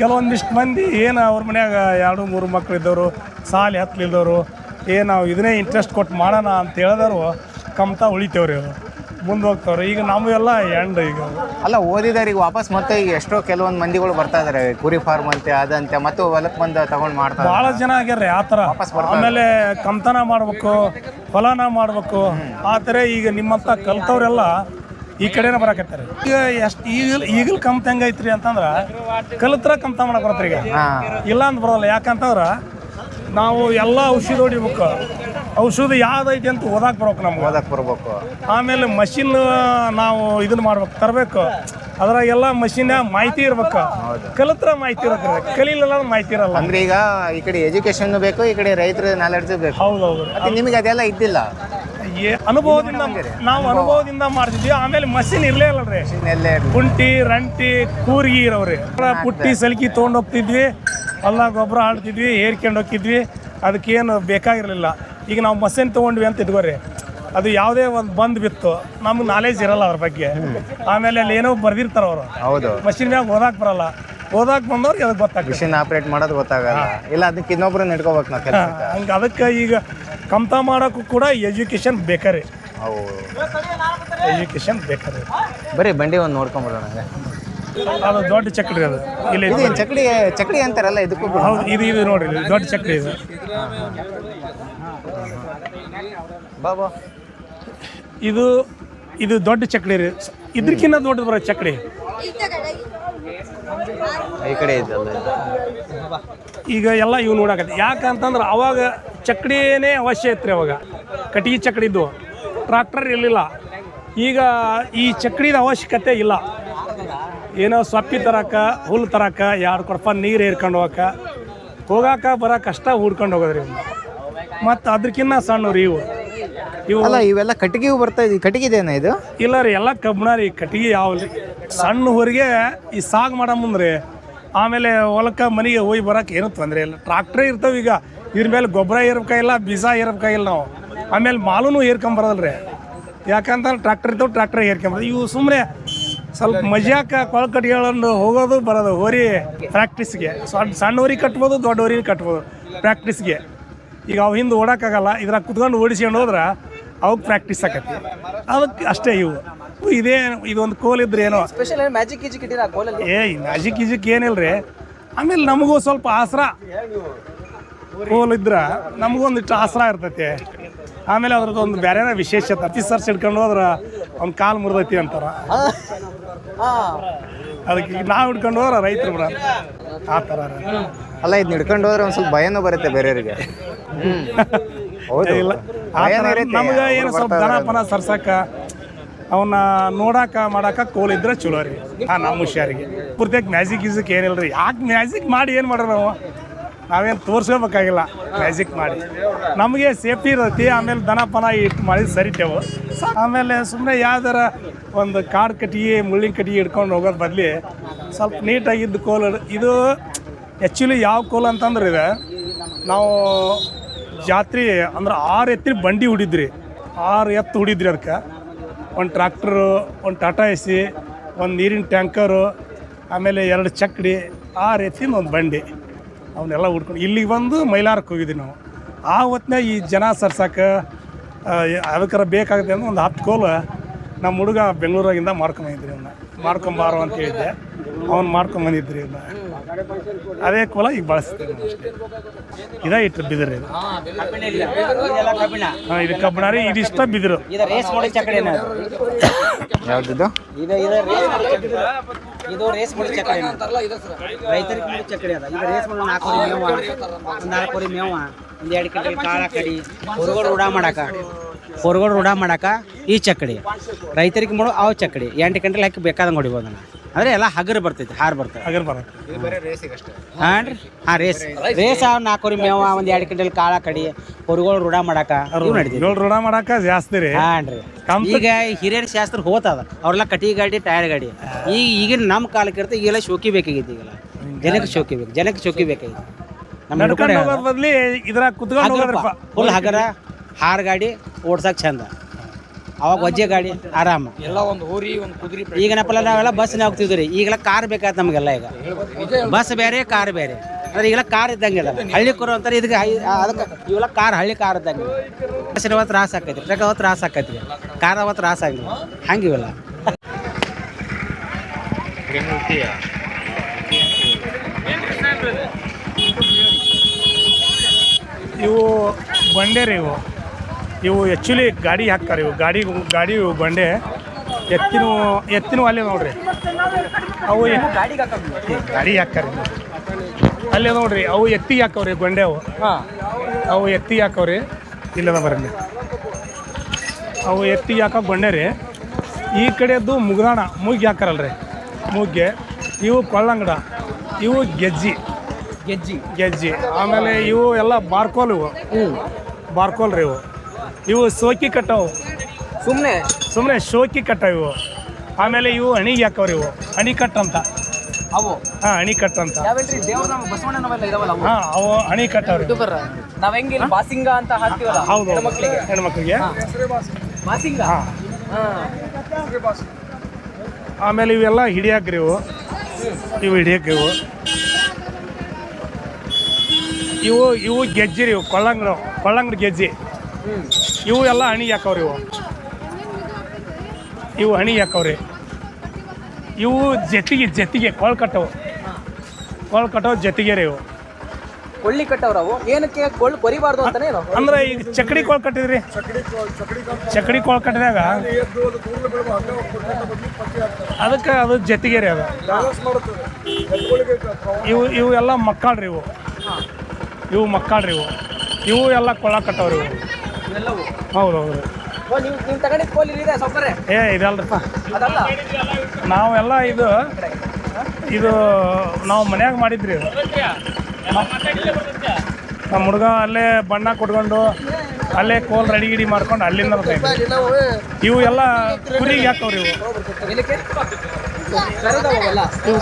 ಕೆಲವೊಂದಿಷ್ಟು ಮಂದಿ ಏನು ಅವ್ರ ಮನ್ಯಾಗ ಎರಡು ಮೂರು ಮಕ್ಕಳು ಇದ್ದವರು ಸಾಲಿ ಹತ್ತಲಿದ್ದವರು ಏನು ನಾವು ಇದನ್ನೇ ಇಂಟ್ರೆಸ್ಟ್ ಕೊಟ್ಟು ಮಾಡೋಣ ಅಂತ ಹೇಳಿದವರು ಕಮ್ತಾ ಉಳಿತೇವ್ರಿ ಅವರು. ಮುಂದೆ ಹೋಗ್ತಾವ್ರೆ. ಈಗ ನಮಗೆಲ್ಲ ಎಂಡ್ ಈಗ. ಅಲ್ಲ ಓದಿದವ್ರಿಗೆ ವಾಪಸ್ ಮತ್ತೆ ಈಗ ಎಷ್ಟೋ ಕೆಲವೊಂದು ಮಂದಿಗಳು ಬರ್ತಾ ಇದಾರೆ. ಕುರಿ ಫಾರ್ಮ್ ಅಂತೆ ಅದಂತೆ ಮತ್ತು ಹೊಲಕ್ಕೆ ಬಂದು ತಗೊಂಡು ಮಾಡ್ತಾರೆ ಭಾಳ ಜನ ಆಗ್ಯಾರ್ರಿ ಆ ಥರ. ವಾಪಸ್ ಬರ್ತಾರೆ. ಆಮೇಲೆ ಕಮ್ತನ ಮಾಡ್ಬೇಕು ಹೊಲನ ಮಾಡ್ಬೇಕು. ಆ ಥರ ಈಗ ನಿಮ್ಮಂಥ ಕಲ್ತವ್ರೆಲ್ಲ ಈ ಕಡೆನೇ ಬರಾಕತ್ತಾರ. ಈಗ ಎಷ್ಟು ಈಗ ಈಗಲ್ ಕಮ್ತ ಹೆಂಗೈತ್ರಿ ಅಂತಂದ್ರೆ ಕಲಿತ್ರ ಕಮ್ತ ಮಾಡಕ್ ಬರತ್ರಿ ಈಗ. ಇಲ್ಲ ಅಂತ ಬರೋಲ್ಲ. ಯಾಕಂತಂದ್ರ ನಾವು ಎಲ್ಲ ಔಷಧ ಹೊಡಿಬೇಕು. ಔಷಧ ಯಾವ್ದೈತಿ ಅಂತ ಓದಾಕ್ ಬರ್ಬೇಕು ನಮ್ಗೆ. ಓದಾಕ್ ಬರ್ಬೇಕು. ಆಮೇಲೆ ಮಷಿನ್ ನಾವು ಇದನ್ನ ಮಾಡ್ಬೇಕು ತರಬೇಕು. ಅದ್ರಾಗೆಲ್ಲ ಮಷಿನ್ ಮಾಹಿತಿ ಇರ್ಬೇಕು. ಕಲಿತ್ರ ಮಾಹಿತಿ ಇರುತ್ತೆ ಕಲೀಲಿಲ್ಲ ಮಾಹಿತಿ ಇರಲ್ಲ. ಅಂದ್ರೆ ಈಗ ಈ ಕಡೆ ಎಜುಕೇಶನ್ ಬೇಕು ಈ ಕಡೆ ರೈತರ ನಾಲೆಡ್ಜ್ ಬೇಕು. ಹೌದೌದು ನಿಮಗೆ ಅದೆಲ್ಲ ಇದ್ದಿಲ್ಲ. ಏ- ಅನುಭವದಿಂದ ನಾವು ಅನುಭವದಿಂದ ಮಾಡ್ತಿದ್ವಿ. ಆಮೇಲೆ ಮಷಿನ್ ಇರ್ಲೇ ಇಲ್ಲ ಕುಂಟಿ ರಂಟಿ ಕೂರ್ಗಿ ಇರೋರಿ ಪುಟ್ಟಿ ಸಲಿಕಿ ತೊಗೊಂಡು ಹೋಗ್ತಿದ್ವಿ. ಅಲ್ಲ ಗೊಬ್ಬರ ಆಡ್ತಿದ್ವಿ ಏರ್ಕೊಂಡು ಹೋಗ್ತಿದ್ವಿ. ಅದಕ್ಕೇನು ಬೇಕಾಗಿರಲಿಲ್ಲ. ಈಗ ನಾವು ಮಷಿನ್ ತೊಗೊಂಡ್ವಿ ಅಂತ ಇಟ್ಕೋರಿ. ಅದು ಯಾವುದೇ ಒಂದು ಬಂದ್ ಬಿತ್ತು. ನಮ್ಗೆ ನಾಲೆಜ್ ಇರಲ್ಲ ಅದ್ರ ಬಗ್ಗೆ. ಆಮೇಲೆ ಅಲ್ಲಿ ಏನೋ ಬರ್ದಿರ್ತಾರ ಅವರು. ಹೌದು. ಮಷಿನ್ ಮ್ಯಾಗ ಓದಾಕ್ ಬರಲ್ಲ. ಓದಾಕ್ ಬಂದವ್ರಿಗೆ ಅದಕ್ಕೆ ಗೊತ್ತಾಗ್ತದೆ. ಮಿಷಿನ್ ಆಪರೇಟ್ ಮಾಡೋದು ಗೊತ್ತಾಗಲ್ಲ. ಇಲ್ಲ ಅದಕ್ಕೆ ಇನ್ನೊಬ್ರನ್ನ ನಡ್ಕೋಬೇಕು ನಾವು ಹಂಗೆ ಅದಕ್ಕೆ ಈಗ ಕಮ್ತ ಮಾಡೋಕ್ಕೂ ಕೂಡ ಎಜುಕೇಷನ್ ಬೇಕಾರೆ. ಅವು ಎಜುಕೇಷನ್ ಬೇಕಾರೆ. ಬರೀ ಬಂಡಿ ಒಂದು ನೋಡ್ಕೊಂಬಿಡೋಣ ಹಂಗೆ. ಅದು ದೊಡ್ಡ ಚಕ್ರಿ ಅದು. ಇಲ್ಲಿ ಇದು ಏನ್ ಚಕ್ಡಿ ಚಕ್ಡಿ ಅಂತಾರಲ್ಲ ಇದಕ್ಕೂ ಕೂಡ. ಹೌದು ಇದು ಇದು ನೋಡ್ರಿ ಇದು ದೊಡ್ಡ ಚಕ್ರಿ ಇದು. ಬಾಬಾ ಇದು ಇದು ದೊಡ್ಡ ಚಕ್ಡಿ ರೀ. ಇದಕ್ಕಿಂತ ದೊಡ್ಡದು ಬರೋ ಚಕ್ಡಿ ಈ ಕಡೆ. ಇದ್ದಲ್ಲ ಇದು. ಈಗ ಎಲ್ಲ ಇವು ನೋಡಕತ್ತೆ. ಯಾಕಂತಂದ್ರೆ ಅವಾಗ ಚಕ್ಡಿನೇ ಅವಶ್ಯ ಇತ್ತು ರೀ ಅವಾಗ. ಕಟ್ಟಿಗೆ ಚಕ್ಡಿದ್ದು. ಟ್ರಾಕ್ಟರ್ ಇರಲಿಲ್ಲ. ಈಗ ಈ ಚಕ್ಡಿದ ಅವಶ್ಯಕತೆ ಇಲ್ಲ. ಏನೋ ಸೊಪ್ಪಿ ತರಕ ಹುಲ್ಲು ತರಕ ಎರಡು ಕೊಡಪ್ಪ ನೀರು ಏರ್ಕೊಂಡು ಹೋಗಕ. ಹೋಗಾಕ ಬರೋ ಕಷ್ಟ ಹುಡ್ಕೊಂಡು ಹೋಗೋದ್ರಿ ಮತ್ತು ಅದ್ರಕಿನ್ನ ಸಣ್ಣವ್ರಿ ಇವು. ಇವು ಅಲ್ಲ ಇವೆಲ್ಲ ಕಟ್ಟಿಗೆವು ಬರ್ತಾ ಇದೆ ಕಟ್ಟಿಗೆದೇನ ಇದು? ಇಲ್ಲ ರೀ ಎಲ್ಲ ಕಬ್ಬಣ ರೀ. ಕಟ್ಟಿಗೆ ಯಾವ ಸಣ್ಣ ಹೊರಿಗೆ ಈ ಸಾಗ್ ಮಾಡೋ ಮುಂದ್ರಿ. ಆಮೇಲೆ ಹೊಲಕ್ಕೆ ಮನೆಗೆ ಹೋಗಿ ಬರಕ್ಕೆ ಏನು ತೊಂದರೆ ಇಲ್ಲ. ಟ್ರಾಕ್ಟ್ರೇ ಇರ್ತಾವೆ ಈಗ. ಇದ್ರ ಮೇಲೆ ಗೊಬ್ಬರ ಏರ್ಬೇಕಾಗಿಲ್ಲ ಬೀಜ ಏರ್ಬೇಕಾಗಿಲ್ಲ ನಾವು. ಆಮೇಲೆ ಮಾಲೂನು ಏರ್ಕೊಂಬರದಲ್ಲ ರೀ ಯಾಕಂತಂದ್ರೆ ಟ್ರಾಕ್ಟರ್ ಇರ್ತಾವೆ ಟ್ರಾಕ್ಟರ್ ಏರ್ಕೊಂಬರೋದು ಇವು ಸುಮ್ಮನೆ ಸ್ವಲ್ಪ ಮಜಾಕ ಕೊಳಕಟ್ಟಿಗಳನ್ನು ಹೋಗೋದು, ಬರೋದು, ಹೋರಿ ಪ್ರಾಕ್ಟೀಸ್ಗೆ ಸಣ್ಣ ಸಣ್ಣ ಹೋರಿ ಕಟ್ಬೋದು, ದೊಡ್ಡ ಹೋರಿ ಕಟ್ಬೋದು ಪ್ರಾಕ್ಟೀಸ್ಗೆ ಈಗ ಅವು ಹಿಂದೆ ಓಡೋಕ್ಕಾಗಲ್ಲ ಇದ್ರಾಗ ಕುತ್ಕೊಂಡು ಓಡಿಸ್ಕೊಂಡು ಹೋದ್ರೆ ಅವಕ್ಕೆ ಪ್ರಾಕ್ಟೀಸ್ ಆಕತಿ ಅದಕ್ಕೆ ಅಷ್ಟೇ ಇವು. ಇದೇ ಇದೊಂದು ಕೋಲ್ ಇದ್ರೆ ಏನೋ. ಸ್ಪೆಷಲ್ ಏನು ಮ್ಯಾಜಿಕ್ ಗೀಜಿಕ್ ಇಟ್ಟಿರ ಕೋಲಲ್ಲಿ ಏ ಮ್ಯಾಜಿಕ್ ಈಜಿಕ್ ಏನಿಲ್ಲ ರೀ ಆಮೇಲೆ ನಮಗೂ ಸ್ವಲ್ಪ ಆಸರ. ಕೋಲ್ ನಮಗೂ ನಮಗೊಂದಿಷ್ಟು ಆಸರ ಇರ್ತೈತಿ. ಆಮೇಲೆ ಅದ್ರದ್ದು ಒಂದು ಬೇರೆ ವಿಶೇಷತೆ. ಅತಿ ಸರ್ಸ್ ಹಿಡ್ಕೊಂಡು ಹೋದ್ರೆ ಅವ್ನ ಕಾಲು ಮುರಿದೈತಿ ಅಂತಾರ. ಹಾ. ಅದಕ್ಕೆ ನಾವು ಹಿಡ್ಕೊಂಡು ಹೋದ್ರೆ ರೈತರು ಬಿಡ ಆ ಥರ ಅಲ್ಲ ಇದು ಹಿಡ್ಕೊಂಡು ಹೋದ್ರೆ ಒಂದು ಸ್ವಲ್ಪ ಭಯನೂ ಬರುತ್ತೆ ಬೇರೆಯವರಿಗೆ. ಹೌದು ಇಲ್ಲ. ನಮ್ಗೆ ಏನು ಸ್ವಲ್ಪ ದನ ಪನ ಸರ್ಸಕ್ಕ ಅವನ್ನ ನೋಡಾಕ, ಮಾಡಾಕ ಕೋಲ್ ಇದ್ರೆ ಚಲೋ ರೀ. ಹಾಂ, ನಮ್ಮ ಹುಷಾರಿಗೆ. ಪೂರ್ತಿಯಾಗಿ ಮ್ಯಾಜಿಕ್ ಗೀಸಿಕ್ ಏನಿಲ್ಲ ರೀ ಯಾಕೆ ಮ್ಯಾಜಿಕ್ ಮಾಡಿ ಏನು ಮಾಡ್ರಿ ನಾವು? ನಾವೇನು ತೋರಿಸ್ಕೋಬೇಕಾಗಿಲ್ಲ. ಮ್ಯಾಜಿಕ್ ಮಾಡಿ. ನಮಗೆ ಸೇಫ್ಟಿ ಇರತ್ತೆ. ಆಮೇಲೆ ದನ ಪನ ಇಟ್ಟು ಮಾಡಿ ಸರಿತೇವೆ. ಆಮೇಲೆ ಸುಮ್ಮನೆ ಯಾವ್ದಾರ ಒಂದು ಕಾಡು ಕಟ್ಟಿಗೆ ಮುಳ್ಳಿನ ಕಟ್ಟಿಗೆ ಹಿಡ್ಕೊಂಡು ಹೋಗೋದು ಬದಲಿ ಸ್ವಲ್ಪ ನೀಟಾಗಿದ್ದು ಕೋಲ್ ಇದು ಆ್ಯಕ್ಚುಲಿ ಯಾವ ಕೋಲ್ ಅಂತಂದ್ರೆ ಇದೆ, ನಾವು ಜಾತ್ರೆ ಅಂದ್ರೆ ಆರು ಎತ್ತಿ ಬಂಡಿ ಹುಡಿದ್ರಿ. ಆರು ಎತ್ತು ಹುಡಿದ್ರಿ ಅದಕ್ಕೆ ಒಂದು ಟ್ರ್ಯಾಕ್ಟ್ರು, ಒಂದು ಟಾಟಾ ಎ ಸಿ, ಒಂದು ನೀರಿನ ಟ್ಯಾಂಕರು, ಆಮೇಲೆ ಎರಡು ಚಕ್ಡಿ, ಆ ರೀತಿಯಿಂದ ಒಂದು ಬಂಡಿ. ಅವನ್ನೆಲ್ಲ ಹುಡ್ಕೊಂಡು ಇಲ್ಲಿಗೆ ಬಂದು ಮೈಲಾರಕ್ಕೆ ಹೋಗಿದ್ವಿ ನಾವು. ಆ ಹೊತ್ತಿನಾಗ ಈ ಜನ ಸರ್ಸಕ್ಕೆ ಅದಕ್ಕಾರ ಬೇಕಾಗುತ್ತೆ ಅಂದ್ರೆ ಒಂದು ಹತ್ತು ಕೋಲು ನಮ್ಮ ಹುಡುಗ ಬೆಂಗಳೂರಾಗಿಂದ ಮಾಡ್ಕೊಂಬಂದಿದ್ರಿ ಅವನ್ನ ಮಾಡ್ಕೊಂಬಾರೋ ಅಂತ ಹೇಳಿದ್ದೆ. ಅವ್ನು ಮಾಡ್ಕೊಂಡ್ ಬಂದಿದ್ರಿ ಅದೇ ಕೊಲ ಈಗ ಬಳಸ್ತೀವಿ ಇದ ಅಷ್ಟೇ. ಇದೇ ಇಟ್ಟು ಬಿದಿರು ಇದು. ಕಬ್ಬಿಣ ಇಲ್ಲ ಇದೆಲ್ಲ ಕಬ್ಬಿಣ ಹಾಂ ಇದು ಕಬ್ಬಣಾರಿ ಇದಿಷ್ಟ ಬಿದಿರು. ಯಾವ್ದಿದ್ದು ರೇಸ್ ಮಾಡಿ ಚಕಡಿ ಯಾವ್ದು ಇದು ಇದು ರೇಸ್ ಮಾಡಿ ಚಕ್ಕಡಿ ಇದು ರೇಸ್ ಮಾಡಿ ಚಕಡಿ ರೈತರಿಗೆ ಚಕಡಿ ಅದ. ಇದು ರೇಸ್ ಮಾಡಿ ನಾಲ್ಕು ಮೇವ. ಒಂದು ನಾಲ್ಕು ಮೇವ. ಒಂದು ಎರಡು ಕಡೆ ಕಾಳ ಕಡಿ. ಹುಡುಗರು ಊಟ ಮಾಡಾಕ. ಹೊರಗಡೆ ರೂಢ ಮಾಡಾಕ ಈ ಚಕ್ಕಡಿ ರೈತರಿಗೆ ಮಾಡೋ ಅವು ಚಕ್ಕಡಿ ಎಂಟು ಗಂಟೆ ಹಾಕಿ ಬೇಕಾದಂಗೆ ಹೊಡಿಬೋದು ನಾನು ಅಂದರೆ ಎಲ್ಲ ಹಗರು ಬರ್ತೈತಿ ಹಾರು ಇದು ರೇಸಿಗಷ್ಟೇ ಹಾಂ ರೀ. ಹಾಂ ರೇಸ್ ರೇಸ್ ಅವ್ ನಾಲ್ಕು ಮೇವ ಒಂದು ಎರಡು ಗಂಟೆ ಕಾಳ ಕಡಿ ಹೊರಗಡೆ ರೂಢ ಮಾಡಾಕ ಏಳು ಋಣ ಮಾಡಾಕ ಜಾಸ್ತಿ ರೀ. ಹಾಂ ರೀ. ಈಗ ಹಿರಿಯರ ಶಾಸ್ತ್ರ ಹೋತದ. ಅವ್ರೆಲ್ಲ ಕಟಿ ಗಾಡಿ ಟೈರ್ ಗಾಡಿ. ಈಗ ಈಗಿನ ನಮ್ಮ ಕಾಲಕ್ಕೆ ಇರ್ತದೆ ಈಗೆಲ್ಲ ಶೋಕಿ ಬೇಕಾಗಿತ್ತು ಈಗೆಲ್ಲ. ಜನಕ್ಕೆ ಶೋಕಿ ಬೇಕು ಜನಕ್ಕೆ ಶೋಕಿ ಬೇಕಾಗಿತ್ತು ನಮ್ಮ ನಡ್ಕೊಂಡು ಹೋಗೋದ್ ಬದ್ಲಿ ಇದ್ರಾಗ ಕುತ್ಕೊಂಡು ಹೋಗೋದ್ರಪ್ಪ. ಫುಲ್ ಹಗರ ಹಾರ್ ಗಾಡಿ ಓಡ್ಸಕ್ ಚಂದ. ಅವಾಗ ವಜ್ಜೆ ಗಾಡಿ ಆರಾಮ. ಎಲ್ಲ ಒಂದು ಹೋರಿ ಒಂದು ಕುದುರೆ ಈಗಿನಪ್ಪಲ್ಲ ನಾವೆಲ್ಲ ಬಸ್ನೇ ಹೋಗ್ತಿದ್ವಿ ರೀ. ಈಗೆಲ್ಲ ಕಾರ್ ಬೇಕಾಯ್ತು ನಮಗೆಲ್ಲ ಈಗ. ಬಸ್ ಬೇರೆ ಕಾರ್ ಬೇರೆ. ಅಂದ್ರೆ ಈಗೆಲ್ಲ ಕಾರ್ ಇದ್ದಂಗಿಲ್ಲ ಹಳ್ಳಿ ಕೊರು ಅಂತಾರೆ ಇದಕ್ಕೆ ಅದಕ್ಕೆ ಇವೆಲ್ಲ ಕಾರ್ ಹಳ್ಳಿ ಕಾರ್ ಇದ್ದಂಗೆ. ಬಸ್ಸಿನ ಅವತ್ತು ತ್ರಾಸ ಆಕೈತಿ ಟ್ರಕ್ ಅವತ್ತು ತ್ರಾಸ ಆಕೈತಿ ಕಾರ್ ಅವತ್ತು ತ್ರಾಸ ಆಗಿಲ್ಲ ಹಂಗೆ ಇವೆಲ್ಲ. ಇವು ಬಂಡೆ ರೀ ಇವು. ಇವು ಆ್ಯಕ್ಚುಲಿ ಗಾಡಿ ಹಾಕ್ತಾರೆ ಇವು. ಗಾಡಿ ಗಾಡಿ ಇವು ಬಂಡೆ. ಎತ್ತಿನ ಎತ್ತಿನ ಅಲ್ಲೇ ನೋಡ್ರಿ. ಅವು ಗಾಡಿ ಹಾಕ್ತಾರೆ. ಅಲ್ಲೇ ನೋಡ್ರಿ ಅವು ಎತ್ತಿಗೆ ಹಾಕವ್ರಿ ಗೊಂಡೆ ಅವು. ಹಾಂ. ಅವು ಎತ್ತಿಗೆ ಹಾಕವ್ರಿ. ಇಲ್ಲದ ಬರಲಿ ಅವು ಎತ್ತಿಗೆ ಹಾಕೋ ಬಂಡೆ ರೀ. ಈ ಕಡೆದು ಮುಗ್ದಾಣ ಮುಗ್ಗಿ ರೀ ಮುಗ್ಗೆ ಇವು ಕೊಳ್ಳಂಗಡ ಇವು ಗೆಜ್ಜಿ. ಗೆಜ್ಜಿ. ಗೆಜ್ಜಿ. ಆಮೇಲೆ ಇವು ಎಲ್ಲ ಬಾರ್ಕೋಲ್ ಇವು. ಬಾರ್ಕೋಲ್ ರೀ ಇವು. ಇವು ಸೋಕಿ ಕಟ್ಟವು. ಸುಮ್ಮನೆ ಸುಮ್ಮನೆ ಶೋಕಿ ಕಟ್ಟವು ಇವು. ಆಮೇಲೆ ಇವು ಅಣಿಗೆ ಹಾಕವ್ರಿ ಇವು. ಅಣಿಕಟ್ ಅಂತ ಅವು? ಹಾಂ ಅಣಿಕಟ್ ಅಂತ ಯಾವೇನ್ರಿ ದೇವ್ರ ನಮ್ಮ ಬಸವಣ್ಣನವೆಲ್ಲ ಇದಾವಲ್ಲ ಅವು? ಹಾಂ ಅವು ಅಣಿ ಕಟ್ಟವ್ರಿ. ನಾವ್ ಹೆಂಗೆ ಇಲ್ಲಿ ಬಾಸಿಂಗ ಅಂತ ಹಾಕ್ತೀವಲ್ಲ ಹೌದು ಹೆಣ್ಮಕ್ಳಿಗೆ? ಹೆಣ್ಮಕ್ಳಿಗೆ? ಬಾಸಿಂಗ? ಹಾಂ. ಆಮೇಲೆ ಇವೆಲ್ಲ ಹಿಡಿಯಾಕ್ರಿ ಇವು. ಇವು ಹಿಡಿಯಕ್ಕೆ ಇವು. ಇವು ಇವು ಗೆಜ್ಜಿ ರೀ ಇವು ಕೊಳ್ಳಂಗ್ರ ಕೊಳ್ಳಂಗ್ರ ಗೆಜ್ಜಿ. ಇವು ಎಲ್ಲ ಹಣಿ ಯಾಕವ್ರಿ ಇವು. ಇವು ಹಣಿ ಯಾಕವ್ರಿ ಇವು ಜತಿಗೆ ಜತಿಗೆ ಕೊಳ್ ಕಟ್ಟವು. ಕೊಳ್ ಕಟ್ಟವು ಜತಿಗೆ ರೀ ಇವು. ಕೊಳ್ಳಿ ಕಟ್ಟವ್ರವು ಏನಕ್ಕೆ ಕೊಳ್ಳು ಕೊರಿಬಾರ್ದು ಅಂತಾನೆ ಏನು? ಅಂದ್ರೆ ಈಗ ಚಕಡಿ ಕೊಳ್ ಕಟ್ಟಿದ್ರಿ? ಚಕಡಿ ಕೊಳ್ ಕಟ್ಟಿದಾಗ ಅದಕ್ಕೆ ಅದು ಜತಿಗೆ ರೀ ಅದು ಇವು ಇವು ಎಲ್ಲ ಮಕ್ಕಳ್ರಿ ಇವು. ಇವು ಮಕ್ಕಳ್ರಿ ಇವು. ಇವು ಎಲ್ಲ ಕೊಳ ಕಟ್ಟವ್ರಿ ಇವು. ಇವೆಲ್ಲವು? ಹೌದು ಹೌದು ಓ ನೀವು ನೀವು ತಗೊಂಡಿದ್ದು ಕೋಲ್ ಇದೆ ಸೊಪ್ಪರೆ ಏ ಇದಲ್ರಪ್ಪ ಅದಲ್ಲ? ನಾವೆಲ್ಲ ಇದು ಇದು ನಾವು ಮನ್ಯಾಗ ಮಾಡಿದ್ರಿ ಇದು. ನಮ್ಮ ಹುಡುಗ ಅಲ್ಲೇ ಬಣ್ಣ ಕೊಟ್ಕೊಂಡು ಅಲ್ಲೇ ಕೋಲ್ ರೆಡಿ ಗಿಡಿ ಮಾಡ್ಕೊಂಡು ಅಲ್ಲಿಂದ ಬರ್ತಾಯಿದ್ವಿ ಇವು ಎಲ್ಲ ಕುರಿ ಹಾಕವ್ರಿ ಇವು. ಏನಕ್ಕೆ ಕರೆದವಲ್ಲ? ಇವು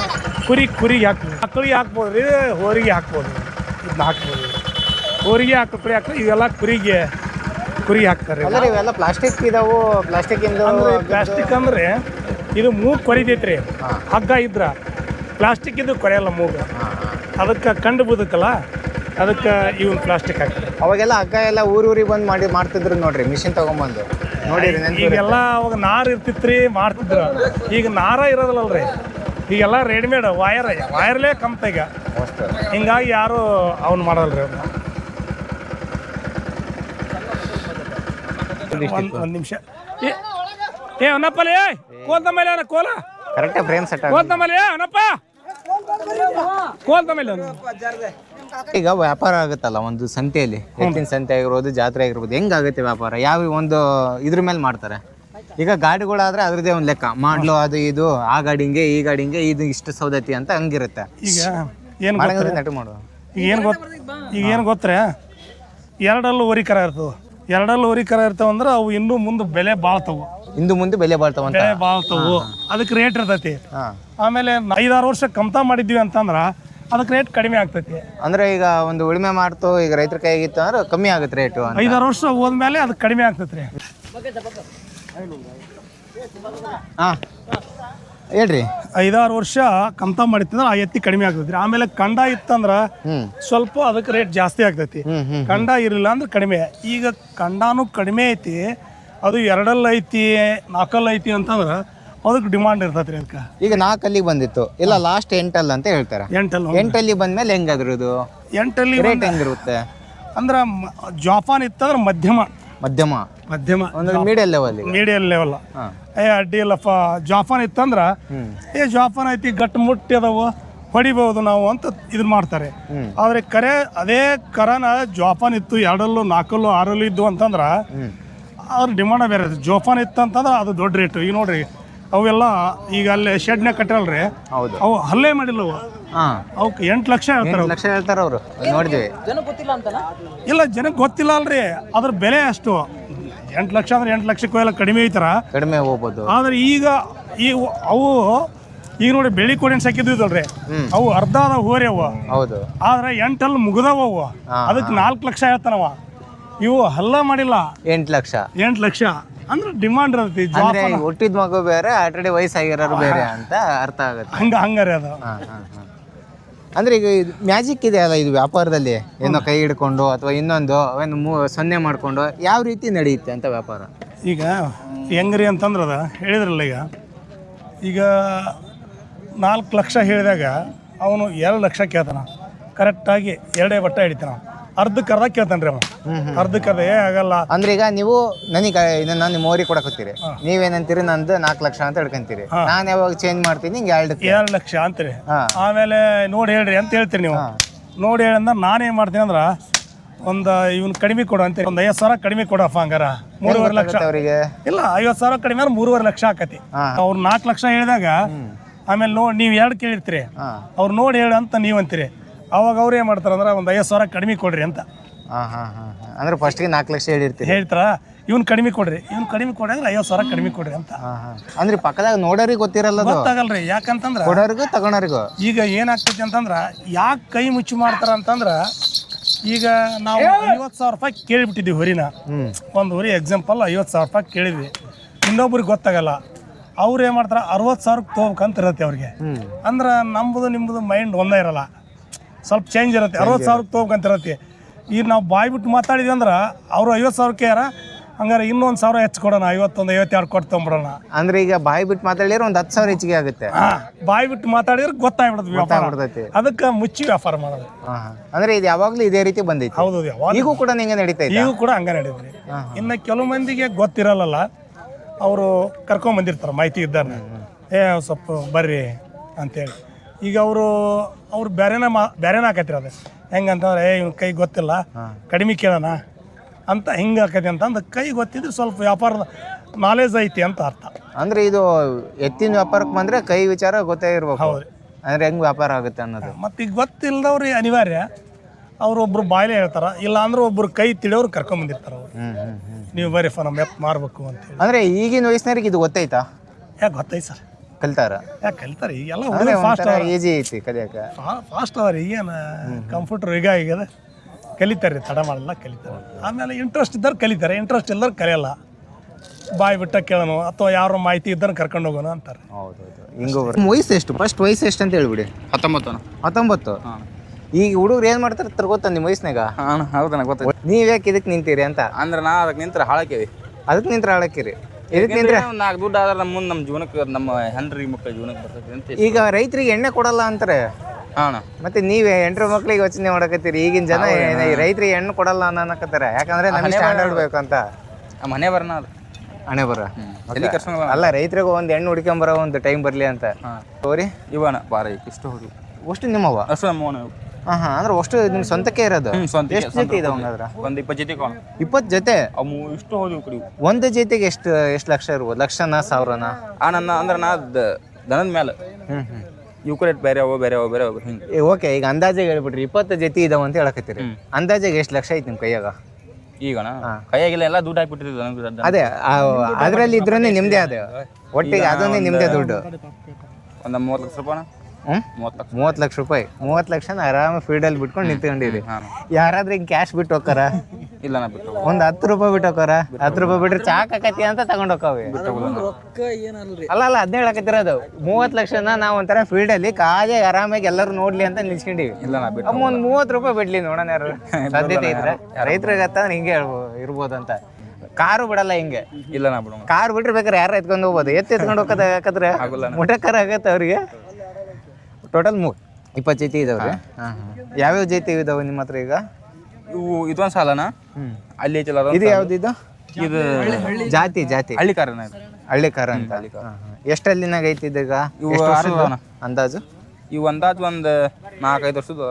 ಕುರಿ ಕುರಿಗೆ ಹಾಕ್ಬೋದು ಮಕ್ಕಳಿಗೆ ಹಾಕ್ಬೋದು ರೀ ಹೋರಿಗೆ ಹಾಕ್ಬೋದು ಇದನ್ನ ಹಾಕ್ಬೋದು. ಹೋರಿಗೆ ಹಾಕೋ ಕುರಿ ಹಾಕ್ತಾರೆ ಇವೆಲ್ಲ ಕುರಿಗೆ. ಕುರಿಗೆ ಹಾಕ್ತಾರೆ. ಅಂದ್ರೆ ಇವೆಲ್ಲ ಪ್ಲಾಸ್ಟಿಕ್ ಇದಾವು ಪ್ಲಾಸ್ಟಿಕ್ ಇಂದ ಅಂದ್ರೆ ಪ್ಲಾಸ್ಟಿಕ್ ಅಂದ್ರೆ ಇದು ಮೂಗ್ ಕೊರಿತೈತ್ರಿ. ಹಗ್ಗ ಇದ್ರ ಪ್ಲಾಸ್ಟಿಕ್ ಇದು ಕೊರೆಯಲ್ಲ ಮೂಗ. ಅದಕ್ಕೆ ಕಂಡು ಬುದಕ್ಕಲ್ಲ ಅದಕ್ಕೆ ಇವನ್ ಪ್ಲಾಸ್ಟಿಕ್ ಹಾಕ್ತಾರೆ. ಅವಾಗೆಲ್ಲ ಹಗ್ಗ ಎಲ್ಲ ಊರೂರಿಗೆ ಬಂದು ಮಾಡಿ ಮಾಡ್ತಿದ್ರು ನೋಡ್ರಿ ಮಿಷಿನ್ ತಗೊಂಬಂದು. ನೋಡಿರಿ. ಈಗೆಲ್ಲ ಅವಾಗ ನಾರು ಇರ್ತಿತ್ರಿ ಮಾಡ್ತಿದ್ರು. ಈಗ ನಾರ ಇರೋದಿಲ್ಲಲ್ರಿ. ಈಗೆಲ್ಲ ರೆಡಿಮೇಡ್ ವಯರ್ ವಯರ್ಲೇ ಕಮ್ತ ಈಗ. ಹಿಂಗಾಗಿ ಯಾರು ಅವ್ನು ಮಾಡಲ್ರಿ ಅವ್ನ. ಒಂದು ಒಂದು ನಿಮಿಷ. ಏ ಏ ಅವನಪ್ಪಲೇ ಕೋಲ್ ತಮ್ಮಲ್ಲಿ ಅವನ ಕೋಲ. ಕರೆಕ್ಟಾಗಿ ಫ್ರೇಮ್ ಸೆಟ್ ಕೋಲ್ ತಮ್ಮಲ್ಲಿ ಅವನಪ್ಪ ಕೋಲ್ ತಮ್ಮಲ್ಲಿ ಅವನು ಈಗ ವ್ಯಾಪಾರ ಆಗುತ್ತಲ್ಲ ಒಂದು ಸಂತೆಯಲ್ಲಿ. ಎತ್ತಿನ ಸಂತೆ ಆಗಿರ್ಬೋದು ಜಾತ್ರೆ ಆಗಿರ್ಬೋದು ಹೆಂಗಾಗುತ್ತೆ ವ್ಯಾಪಾರ? ಯಾವ ಒಂದು ಇದ್ರ ಮೇಲೆ ಮಾಡ್ತಾರೆ. ಈಗ ಗಾಡಿಗಳಾದ್ರೆ ಅದ್ರದ್ದೇ ಒಂದು ಲೆಕ್ಕ. ಮಾಡ್ಲು ಅದು ಇದು ಆ ಗಾಡಿ ಹಿಂಗೆ ಈ ಗಾಡಿ ಹಿಂಗೆ ಇದು ಇಷ್ಟು ಸೌದತಿ ಅಂತ ಹಂಗಿರುತ್ತೆ. ಈಗ ಏನು ಮಾಡಂಗಿದ್ರೆ ಈಗ ಏನು ಗೊತ್ತ ಈಗ ಏನು ಗೊತ್ತರೆ ಎರಡಲ್ಲೂ ವರಿಕರ ಇರ್ತವೆ ಎರಡಲ್ಲೂ ಹೋರಿಕರ ಕರ ಇರ್ತಾವ ಅಂದ್ರೆ ಅವು ಇನ್ನು ಮುಂದೆ ಬೆಲೆ ಬಾಳ್ತಾವು. ಇಂದು ಮುಂದೆ ಬೆಲೆ ಬಾಳ್ತಾವಂತ? ಬೆಳೆ ಬಾಳ್ತಾವು. ಅದಕ್ಕೆ ರೇಟ್ ಇರ್ತೈತಿ. ಹಾ. ಆಮೇಲೆ ಐದಾರು ವರ್ಷ ಕಮ್ತಾ ಮಾಡಿದ್ವಿ ಅಂತಂದ್ರ ಅದಕ್ಕೆ ರೇಟ್ ಕಡಿಮೆ ಆಗ್ತೈತಿ. ಅಂದ್ರೆ ಈಗ ಒಂದು ಉಳಿಮೆ ಮಾಡ್ತು ಈಗ ರೈತರ ಕೈಗಿತ್ತು ಅಂದ್ರೆ ಕಮ್ಮಿ ಆಗುತ್ತೆ ರೇಟು ಅಂತ. ಐದಾರು ವರ್ಷ ಹೋದ್ಮೇಲೆ ಅದಕ್ಕೆ ಕಡಿಮೆ ಆಗ್ತೈತಿ ರೀ ಹಾ. ಹೇಳ್ರಿ. ಐದಾರು ವರ್ಷ ಕಮ್ತ ಮಾಡಿತ್ತಂದ್ರೆ ಆ ಎತ್ತಿ ಕಡಿಮೆ ಆಗ್ತೈತಿ ಆಮೇಲೆ ಕಂಡ ಇತ್ತಂದ್ರ ಸ್ವಲ್ಪ ಅದಕ್ಕೆ ರೇಟ್ ಜಾಸ್ತಿ ಆಗ್ತೈತಿ. ಕಂಡ ಇರಲಿಲ್ಲ ಅಂದ್ರೆ ಕಡಿಮೆ. ಈಗ ಕಂಡಾನು ಕಡಿಮೆ ಐತಿ. ಅದು ಎರಡಲ್ಲ ಐತಿ ನಾಲ್ಕಲ್ಲ ಐತಿ ಅಂತಂದ್ರೆ ಅದಕ್ಕೆ ಡಿಮಾಂಡ್ ಇರ್ತೈತಿ ರೀ ಅದಕ್ಕೆ. ಈಗ ನಾಲ್ಕಲ್ಲಿಗೆ ಬಂದಿತ್ತು. ಇಲ್ಲ ಲಾಸ್ಟ್ ಎಂಟಲ್ ಅಂತ ಹೇಳ್ತಾರೆ. ಎಂಟಲ್ಲಿ ಎಂಟಲ್ಲಿ ಬಂದ್ಮೇಲೆ ಹೆಂಗಾದ್ರದು ಎಂಟಲ್ಲಿ ರೇಟ್ ಹೆಂಗಿರುತ್ತೆ? ಅಂದ್ರೆ ಜಾಪಾನ್ ಇತ್ತಂದ್ರೆ ಮಧ್ಯಮ. ಮಧ್ಯಮ? ಮಧ್ಯಮ. ಒಂದು ಮೀಡಿಯಂ ಲೆವೆಲ್ ಮೀಡಿಯಂ ಲೆವೆಲ್ ಏ ಅಡ್ಡಿ ಇಲ್ಲಪ್ಪ. ಜಾಫಾನ್ ಇತ್ತಂದ್ರ ಏ ಜಾಫಾನ್ ಐತಿ ಗಟ್ಟ ಮುಟ್ಟಿ ಅದಾವ ಹೊಡಿಬಹುದು ನಾವು ಅಂತ ಇದನ್ನ ಮಾಡ್ತಾರೆ. ಆದ್ರೆ ಕರೆ ಅದೇ ಕರನ ಜಾಫಾನ್ ಇತ್ತು ಎರಡಲ್ಲೂ ನಾಲ್ಕಲ್ಲೂ ಆರಲ್ಲೂ ಇದ್ದು ಅಂತಂದ್ರೆ ಅವ್ರ ಅದ್ರ ಡಿಮಾಂಡ್ ಬೇರೆ ಜೋಫಾನ್ ಇತ್ತು ಅಂತಂದ್ರೆ ಅದು ದೊಡ್ಡ ರೇಟು ಈಗ ನೋಡ್ರಿ ಅವೆಲ್ಲ ಈಗ ಅಲ್ಲೇ ಶೆಡ್ನ್ಯಾಗ ಕಟ್ಟಲ್ರಿ ಅವು ಹಲ್ಲೆ ಮಾಡಿಲ್ಲ ಅವು ಹಾ ಅವಕ್ಕೆ ಎಂಟು ಲಕ್ಷ ಹೇಳ್ತಾರೆ ಎಂಟು ಲಕ್ಷ ಹೇಳ್ತಾರ ಅವರು. ನೋಡಿದ್ವಿ. ಇಲ್ಲ ಜನಕ್ಕೆ ಗೊತ್ತಿಲ್ಲ ಅಲ್ರಿ. ಅದ್ರ ಬೆಲೆ ಅಷ್ಟು. ಎಂಟು ಲಕ್ಷ ಅಂದ್ರೆ ಎಂಟು ಲಕ್ಷಕ್ಕೂ ಎಲ್ಲ ಕಡಿಮೆ ಐತರ? ಕಡಿಮೆ ಹೋಗ್ಬೋದು. ಆದ್ರೆ ಈಗ ಈ ಅವು ಈಗ ನೋಡಿ ಬೆಳಿ ಕೊಡಿನ ಸಾಕಿದ್ವಿದಲ್ರಿ ಹ್ಮ್. ಅವು ಅರ್ಧ ಅದ ಹೋರಿ ಅವು. ಹೌದು. ಆದ್ರೆ ಎಂಟಲ್ಲಿ ಮುಗ್ದವ ಅವು. ಅದಕ್ಕೆ ನಾಲ್ಕು ಲಕ್ಷ ಹೇಳ್ತಾನವ. ಇವು ಹಲ್ಲ ಮಾಡಿಲ್ಲ. ಎಂಟು ಲಕ್ಷ. ಎಂಟು ಲಕ್ಷ. ಅಂದ್ರೆ ಡಿಮಾಂಡ್ ಇರ್ತೈತಿ ಅಂದ್ರೆ ಹುಟ್ಟಿದ ಮಗು ಬೇರೆ ಆಲ್ರೆಡಿ ವಯಸ್ಸಾಗಿರೋರು ಬೇರೆ ಅಂತ ಅರ್ಥ ಆಗುತ್ತೆ. ಹಂಗ ಹಂಗಾರೆ ಅದು. ಹಾ, ಹಾ, ಹಾ. ಅಂದ್ರೆ ಈಗ ಮ್ಯಾಜಿಕ್ ಇದೆ ಅಲ್ಲ ಇದು ವ್ಯಾಪಾರದಲ್ಲಿ? ಏನೋ ಕೈ ಹಿಡ್ಕೊಂಡು ಅಥವಾ ಇನ್ನೊಂದು ಏನು ಮೂ, ಸೊನ್ನೆ ಮಾಡ್ಕೊಂಡು ಯಾವ ರೀತಿ ನಡೆಯುತ್ತೆ ಅಂತ ವ್ಯಾಪಾರ? ಈಗ ಹೆಂಗ್ರಿ ಅಂತಂದ್ರೆ ಅದ, ಹೇಳಿದ್ರಲ್ಲ ಈಗ. ಈಗ ನಾಲ್ಕು ಲಕ್ಷ ಹೇಳಿದಾಗ ಅವನು ಎರಡು ಲಕ್ಷ ಕೇಳ್ತಾನ. ಕರೆಕ್ಟಾಗಿ ಎರಡೇ ಬಟ್ಟೆ ಹಿಡಿತಾನ. ಅರ್ಧಕ್ಕೆ ಅರ್ಧ ಕೇಳ್ತಾನೆ ರೀ ಅವ್. ಅರ್ಧಕ್ಕೆ ಅರ್ಧ ಏ ಆಗಲ್ಲ. ಅಂದ್ರೆ ಈಗ ನೀವು ನನಗೆ ಇದನ್ನ ನಿಮ್ಮ ಓರಿ ಕೊಡಕತ್ತೀರಿ ನೀವೇನಂತೀರಿ ನಂದು ನಾಲ್ಕು ಲಕ್ಷ ಅಂತ ಹಿಡ್ಕೊಂತೀರಿ ನಾನು ಯಾವಾಗ ಚೇಂಜ್ ಮಾಡ್ತೀನಿ ಹಿಂಗೆ ಎರಡು ಎರಡು ಲಕ್ಷ ಅಂತೀರಿ. ಆಮೇಲೆ ನೋಡಿ ಹೇಳ್ರಿ ಅಂತ ಹೇಳ್ತೀರಿ ನೀವು. ನೋಡಿ ಹೇಳಂದ್ರೆ ನಾನೇನು ಮಾಡ್ತೀನಿ ಅಂದ್ರೆ ಒಂದು ಇವ್ನು ಕಡಿಮೆ ಕೊಡು ಅಂತ ಒಂದು ಐವತ್ತು ಸಾವಿರ ಕಡಿಮೆ ಕೊಡಪ್ಪ ಹಂಗಾರ. ಮೂರುವರೆ ಲಕ್ಷ. ಅವರಿಗೆ? ಇಲ್ಲ ಐವತ್ತು ಸಾವಿರ ಕಡಿಮೆ ಅಂದ್ರೆ ಮೂರುವರೆ ಲಕ್ಷ ಆಕತಿ. ಅವ್ರ ನಾಲ್ಕು ಲಕ್ಷ ಹೇಳಿದಾಗ ಆಮೇಲೆ ನೋಡಿ ನೀವು ಎರಡು ಕೇಳಿರ್ತೀರಿ. ಅವ್ರ ಅವ್ರು ನೋಡಿ ಹೇಳು ಅಂತ ನೀವು ಅಂತೀರಿ. ಅವಾಗ ಅವ್ರು ಏನು ಮಾಡ್ತಾರೆ ಅಂದ್ರೆ ಒಂದು ಐವತ್ತು ಸಾವಿರ ಕಡಿಮೆ ಕೊಡ್ರಿ ಅಂತ. ಹಾಂ ಹಾಂ ಹಾಂ ಅಂದ್ರೆ ಫಸ್ಟ್ಗೆ ನಾಲ್ಕು ಲಕ್ಷ ಹೇಳಿರ್ತೀರಿ. ಹೇಳ್ತಾರ? ಇವ್ನು ಕಡಿಮೆ ಕೊಡ್ರಿ ಇವ್ನು ಕಡಿಮೆ ಕೊಡ್ರಿ ಅಂದ್ರೆ ಐವತ್ತು ಸಾವಿರ ಕಡಿಮೆ ಕೊಡ್ರಿ ಅಂತ. ಹಾಂ ಹಾಂ. ಅಂದ್ರೆ ಪಕ್ಕದಾಗ ನೋಡೋರಿಗೆ ಗೊತ್ತಿರಲ್ಲ ಅದು. ಗೊತ್ತಾಗಲ್ರಿ ಯಾಕಂತಂದ್ರೆ ಕೊಡೋರಿಗೂ ತಗೊಳೋರಿಗೂ. ಈಗ ಏನಾಗ್ತೈತಿ ಅಂತಂದ್ರೆ ಯಾಕೆ ಕೈ ಮುಚ್ಚಿ ಮಾಡ್ತಾರ ಅಂತಂದ್ರೆ ಈಗ ನಾವು ಐವತ್ತು ಸಾವಿರ ರೂಪಾಯಿ ಕೇಳಿಬಿಟ್ಟಿದ್ದೀವಿ ಹೊರಿನ. ಒಂದು ಹೊರಿ ಎಕ್ಸಾಂಪಲ್ ಐವತ್ತು ಸಾವಿರ ರೂಪಾಯಿ ಕೇಳಿದ್ವಿ. ಇನ್ನೊಬ್ರಿಗೆ ಗೊತ್ತಾಗಲ್ಲ. ಅವ್ರು ಏನು ಮಾಡ್ತಾರೆ? ಅರವತ್ತು ಸಾವಿರಕ್ಕೆ ತೊಗೋಬೇಕಂತ ಇರತ್ತೆ ಅವ್ರಿಗೆ. ಅಂದ್ರೆ ನಮ್ಮದು ನಿಮ್ಮದು ಮೈಂಡ್ ಒಂದೇ ಇರಲ್ಲ. ಸ್ವಲ್ಪ ಚೇಂಜ್ ಇರುತ್ತೆ. ಅರವತ್ತು ಸಾವಿರಕ್ಕೆ ಇರತ್ತೆ. ಈಗ ನಾವು ಬಾಯ್ ಬಿಟ್ಟು ಮಾತಾಡಿದ್ವಿ ಅಂದ್ರೆ ಅವರು ಐವತ್ತು ಸಾವಿರಕ್ಕೆ ಯಾರ? ಹಂಗಾರೆ ಇನ್ನೊಂದು ಸಾವಿರ ಹೆಚ್ಚು ಕೊಡೋಣ ಐವತ್ತೊಂದು ಐವತ್ತೆರಡು ಕೊಟ್ಟು ತೊಗೊಂಬಿಡೋಣ. ಅಂದ್ರೆ ಈಗ ಬಾಯಿ ಬಿಟ್ಟು ಮಾತಾಡಿದ್ರೆ ಒಂದು ಹತ್ತು ಸಾವಿರ ಹೆಚ್ಚಿಗೆ ಆಗುತ್ತೆ. ಬಾಯಿ ಬಾಯ್ ಬಿಟ್ಟು ಮಾತಾಡಿದ್ರೆ ಗೊತ್ತಾಗ್ಬಿಡುತ್ತೆ ವ್ಯಾಪಾರ. ಅದಕ್ಕೆ ಮುಚ್ಚಿ ವ್ಯಾಪಾರ ಮಾಡೋದು. ಅಂದ್ರೆ ಇದು ಯಾವಾಗಲೂ ಇದೇ ರೀತಿ ಬಂದೈತಿ. ಹೌದು ಈಗೂ ಕೂಡ ನಿಂಗೆ ನಡೀತಾ ಇದೆ ಈಗೂ ಕೂಡ ಹಂಗ ನಡೀತದೆ. ಇನ್ನು ಕೆಲವು ಮಂದಿಗೆ ಗೊತ್ತಿರಲ್ಲ ಅವರು ಕರ್ಕೊಂಡ್ ಬಂದಿರ್ತಾರೆ ಮಾಹಿತಿ ಇದ್ದಾರೆ ಏ ಸ್ವಲ್ಪ ಬರ್ರಿ ಅಂತೇಳಿ. ಈಗ ಅವರು ಅವ್ರು ಬೇರೆನ ಮಾ ಬೇರೆನ ಹಾಕತ್ತಿರ ಅದು. ಹೆಂಗಂತಂದ್ರೆ ಏ ಇವ್ನ ಕೈ ಗೊತ್ತಿಲ್ಲ. ಕಡಿಮೆ ಕೇಳೋಣ. ಅಂತ ಹಿಂಗೆ ಆಕೈತಿ ಅಂತಂದು ಕೈ ಗೊತ್ತಿದ್ರೆ ಸ್ವಲ್ಪ ವ್ಯಾಪಾರದ ನಾಲೆಜ್ ಐತಿ ಅಂತ ಅರ್ಥ. ಅಂದ್ರೆ ಇದು ಎತ್ತಿನ ವ್ಯಾಪಾರಕ್ಕೆ ಬಂದ್ರೆ ಕೈ ವಿಚಾರ ಗೊತ್ತೇ ಇರ್ಬೇಕು. ಹೌದು ಅಂದ್ರೆ ಹೆಂಗ್ ವ್ಯಾಪಾರ ಆಗುತ್ತೆ ಅನ್ನೋದು. ಮತ್ತು ಈಗ ಗೊತ್ತಿಲ್ಲದವ್ರು ಅನಿವಾರ್ಯ ಅವ್ರು ಒಬ್ರು ಬಾಯಿಲೆ ಹೇಳ್ತಾರ ಇಲ್ಲ ಅಂದ್ರೆ ಒಬ್ರು ಕೈ ತಿಳಿಯೋರು ಕರ್ಕೊಂಬಂದಿರ್ತಾರೆ ಅವ್ರು. ಹ್ಮ್ ಹ್ಮ್ ಹ್ಮ್. ನೀವು ಬರೀ ಫೋನ್ ನಮ್ಮ ಎತ್ತು ಮಾರ್ಬೇಕು ಅಂತೇಳಿ ಅಂದ್ರೆ ಈಗಿನ ವಯಸ್ಸಿನವ್ರಿಗೆ ಇದು ಗೊತ್ತೈತಾ ಯಾಕೆ ಗೊತ್ತೈತೆ ಸರ್? ಕಲ್ತಾರ? ಯಾಕೆ ಕಲಿತಾರೆ. ಈಗೆಲ್ಲ ಹುಡುಗ ಫಾಸ್ಟ್ ಈಜಿ ಐತಿ ಕಲಿಯಕ ಫಾಸ್ಟ್ ಅದ ರೀ ಏನು ಕಂಪ್ಯೂಟರ್ ಈಗ ಆಗ್ಯದ ಕಲಿತಾರೆ ರೀ ತಡ ಮಾಡಲ್ಲ ಕಲಿತಾರೆ. ಆಮೇಲೆ ಇಂಟ್ರೆಸ್ಟ್ ಇದ್ದಾರೆ ಕಲಿತಾರೆ. ಇಂಟ್ರೆಸ್ಟ್ ಇಲ್ಲದ್ರೆ ಕಲಿಯಲ್ಲ. ಬಾಯಿ ಬಿಟ್ಟ ಕೇಳೋನು ಅಥವಾ ಯಾರು ಮಾಹಿತಿ ಇದ್ದಾರೆ ಕರ್ಕೊಂಡು ಹೋಗೋಣ ಅಂತಾರೆ. ಹೌದು ಹಿಂಗೂ ವಯಸ್ಸು ಎಷ್ಟು? ಫಸ್ಟ್ ವಯಸ್ಸು ಎಷ್ಟು ಅಂತ ಹೇಳ್ಬಿಡಿ. ಹತ್ತೊಂಬತ್ತು? ಹತ್ತೊಂಬತ್ತು ಈಗ ಹುಡುಗರು ಏನ್ ಮಾಡ್ತಾರೆ? ಗೊತ್ತಾ ನಿಮ್ಮ ವಯಸ್ಸಿನಾಗ? ಹಾಂ ಹೌದಣ್ಣ ಗೊತ್ತಾಯ್ತು. ನೀವ್ ಯಾಕೆ ಇದಕ್ಕೆ ನಿಂತೀರಿ ಅಂತ? ಅಂದ್ರೆ ನಾ ಅದಕ್ಕೆ ನಿಂತ್ರೆ ಹಾಳಾಕೇವಿ ಅದಕ್ಕೆ ನಿಂತ್ರ ಆಳಕ್ಕಿರಿ ಇದಕ್ಕೆ ನಿಂತ್ರೆ ನಾಲ್ಕು ದುಡ್ಡು ಆದ್ರೆ ನಮ್ಮ ಮುಂದೆ ನಮ್ಮ ಜೀವನಕ್ಕೆ ನಮ್ಮ ಹೆಂಡ್ರಿ ಮಕ್ಕಳ ಜೀವನಕ್ಕೆ ಬರ್ತೈತಿ ಅಂತ ಈಗ ರೈತರಿಗೆ ಎಣ್ಣೆ ಕೊಡಲ್ಲ ಅಂತಾರೆ. ಹಾಂ ಮತ್ತೆ ನೀವೇ ಹೆಂಡ್ರ ಮಕ್ಳಿಗೆ ಯೋಚನೆ ಮಾಡಕತ್ತೀರಿ? ಈಗಿನ ಜನ ರೈತರಿಗೆ ಹೆಣ್ಣು ಕೊಡಲ್ಲ ಅನ್ನಕತ್ತಾರೆ. ಯಾಕಂದ್ರೆ ನಮಗೆ ಸ್ಟ್ಯಾಂಡರ್ಡ್ ಬೇಕಂತ. ನಮ್ಮ ಮನೆ ಬರೋಣ ಅದು. ಹಣೆ ಬರ? ಅಲ್ಲ ರೈತರಿಗೆ ಒಂದು ಹೆಣ್ಣು ಹುಡ್ಕೊಂಬರೋ ಒಂದು ಟೈಮ್ ಬರಲಿ ಅಂತ. ಸೋರಿ ಇವನ. ಬಾರ ಇಷ್ಟು ಹೋಗಿ ಅಷ್ಟು ನಿಮ್ಮವ ಅಷ್ಟು ನಮ್ಮ ಅವನು ಹಾ ಹಾ ಅಂದ್ರೆ ಅಷ್ಟು ನಿಮ್ಮ ಸ್ವಂತಕ್ಕೆ ಇರೋದು? ಹ್ಞೂ ಸ್ವಂತ ಎಷ್ಟು ಜೊತೆ ಇದಾವೆ ಹಂಗಾದ್ರೆ? ಒಂದು ಇಪ್ಪತ್ತು ಜೊತೆ ಕಾಣ ಇಪ್ಪತ್ತು ಜೊತೆ? ಅವು ಇಷ್ಟು ಹೋದ್ವು ಕಡಿ. ಒಂದು ಜೊತೆಗೆ ಎಷ್ಟು ಎಷ್ಟು ಲಕ್ಷ ಇರ್ಬೋದು? ಲಕ್ಷನಾ ಸಾವಿರನ? ಆ ನನ್ನ ಅಂದ್ರೆ ನಾ ದ- ದನದ ಮೇಲೆ ಹ್ಮ್ ಹ್ಮ್. ರೇಟ್ ಬೇರೆ ಅವು ಬೇರೆ ಅವು ಬೇರೆ ಅವು ಹಿಂಗೆ. ಓಕೆ ಈಗ ಅಂದಾಜಿಗೆ ಹೇಳ್ಬಿಟ್ರಿ. ಇಪ್ಪತ್ತು ಜೊತೆ ಇದಾವ ಅಂತ ಹೇಳಕತ್ತೀರಿ. ಅಂದಾಜಿಗೆ ಎಷ್ಟು ಲಕ್ಷ ಐತಿ ನಿಮ್ಮ ಕೈಯಾಗ? ಈಗಣ ಕೈಯಾಗಿಲ್ಲ ಎಲ್ಲ ದುಡ್ಡು ಹಾಕ್ಬಿಟ್ಟಿದ್ದು ನನಗೆ. ಅದೇ ಅದರಲ್ಲಿ ಇದ್ರೇ ನಿಮ್ಮದೇ ಅದು. ಒಟ್ಟಿಗೆ ಅದನ್ನೇ ನಿಮ್ಮದೇ ದುಡ್ಡು. ಒಂದು ಮೂವತ್ತು ಲಕ್ಷ ರೂಪಾಯಿ ಮೂವತ್ತು ಲಕ್ಷ ಮೂವತ್ತು ಲಕ್ಷ ರೂಪಾಯಿ. ಮೂವತ್ತು ಲಕ್ಷನ ಆರಾಮ ಫೀಲ್ಡಲ್ಲಿ ಬಿಟ್ಕೊಂಡು ನಿಂತ್ಕೊಂಡಿರಿ ಹಾಂ ಯಾರಾದ್ರೂ ಹಿಂಗೆ ಕ್ಯಾಶ್ ಬಿಟ್ಟು ಹೋಗಾರ ಇಲ್ಲ ನಾ ಬಿಟ್ಟು ಒಂದು ಹತ್ತು ರೂಪಾಯಿ ಬಿಟ್ಟು ಹೋಗಾರ ಹತ್ತು ರೂಪಾಯಿ ಬಿಟ್ರೆ ಚಾಕ್ ಆಕತಿ ಅಂತ ತಗೊಂಡು ಏನಲ್ರಿ? ಅಲ್ಲ ಅಲ್ಲ ಹೇಳಕತ್ತಿರ ಅದು ಮೂವತ್ತು ಲಕ್ಷನ ನಾವು ಒಂಥರ ಫೀಲ್ಡಲ್ಲಿ ಕಾಜೆ ಆರಾಮಾಗಿ ಎಲ್ಲರೂ ನೋಡ್ಲಿ ಅಂತ ನಿಲ್ಸ್ಕೊಂಡಿವಿ. ಇಲ್ಲ ನಾ ಬಿಟ್ಟು ಅಮ್ಮ ಒಂದು ಮೂವತ್ತು ರೂಪಾಯಿ ಬಿಡ್ಲಿ ನೋಡೋಣ ಯಾರು. ಸಾಧ್ಯತೆ ಇದ್ರೆ ರೈತರಿಗೆ ಅಂದ್ರೆ ಹಿಂಗೆ ಹೇಳ್ಬೋ- ಇರ್ಬೋದು ಅಂತ. ಕಾರು ಬಿಡಲ್ಲ ಹಿಂಗೆ. ಇಲ್ಲ ನಾ ಬಿಡೋಣ ಕಾರ್ ಬಿಟ್ಟರೆ ಬೇಕಾದ್ರೆ ಯಾರು ಎತ್ಕೊಂಡು ಹೋಗ್ಬೋದು? ಎತ್ತಿ ಎತ್ಕೊಂಡು ಹೋಗೋದು ಮುಟಕರ ಆಗತ್ತೆ ಅವ್ರಿಗೆ. ಟೋಟಲ್ ಮೂರು ಇಪ್ಪತ್ತು ಜೈತಿ ಇದಾವೆ ರೀ ಯಾವ್ಯಾವ ಜೈತಿ ಇದಾವೆ ನಿಮ್ಮ ಹತ್ರ ಈಗ? ಇವು ಇದೊಂದು ಸಾಲನ. ಅಲ್ಲಿ ಐತಿಲ್ಲ ಅದೊಂದ್ ಇದು ಸಾಲು. ಯಾವ್ದು ಇದು? ಇದು ಜಾತಿ ಜಾತಿ. ಹಳ್ಳಿ ಕಾರಣ ಇದು ಹಳ್ಳಿ ಕಾರ ಅಂತ ಎಷ್ಟಲ್ಲಿನಾಗ ಐತಿ ಇದೀಗ ಇವು ಎಷ್ಟು ಆರು ವರ್ಷದ್ದು? ಅದಾವಣ್ಣ. ಅಂದಾಜು? ಇವು ಅಂದಾಜು ಒಂದು ನಾಲ್ಕೈದು ವರ್ಷದ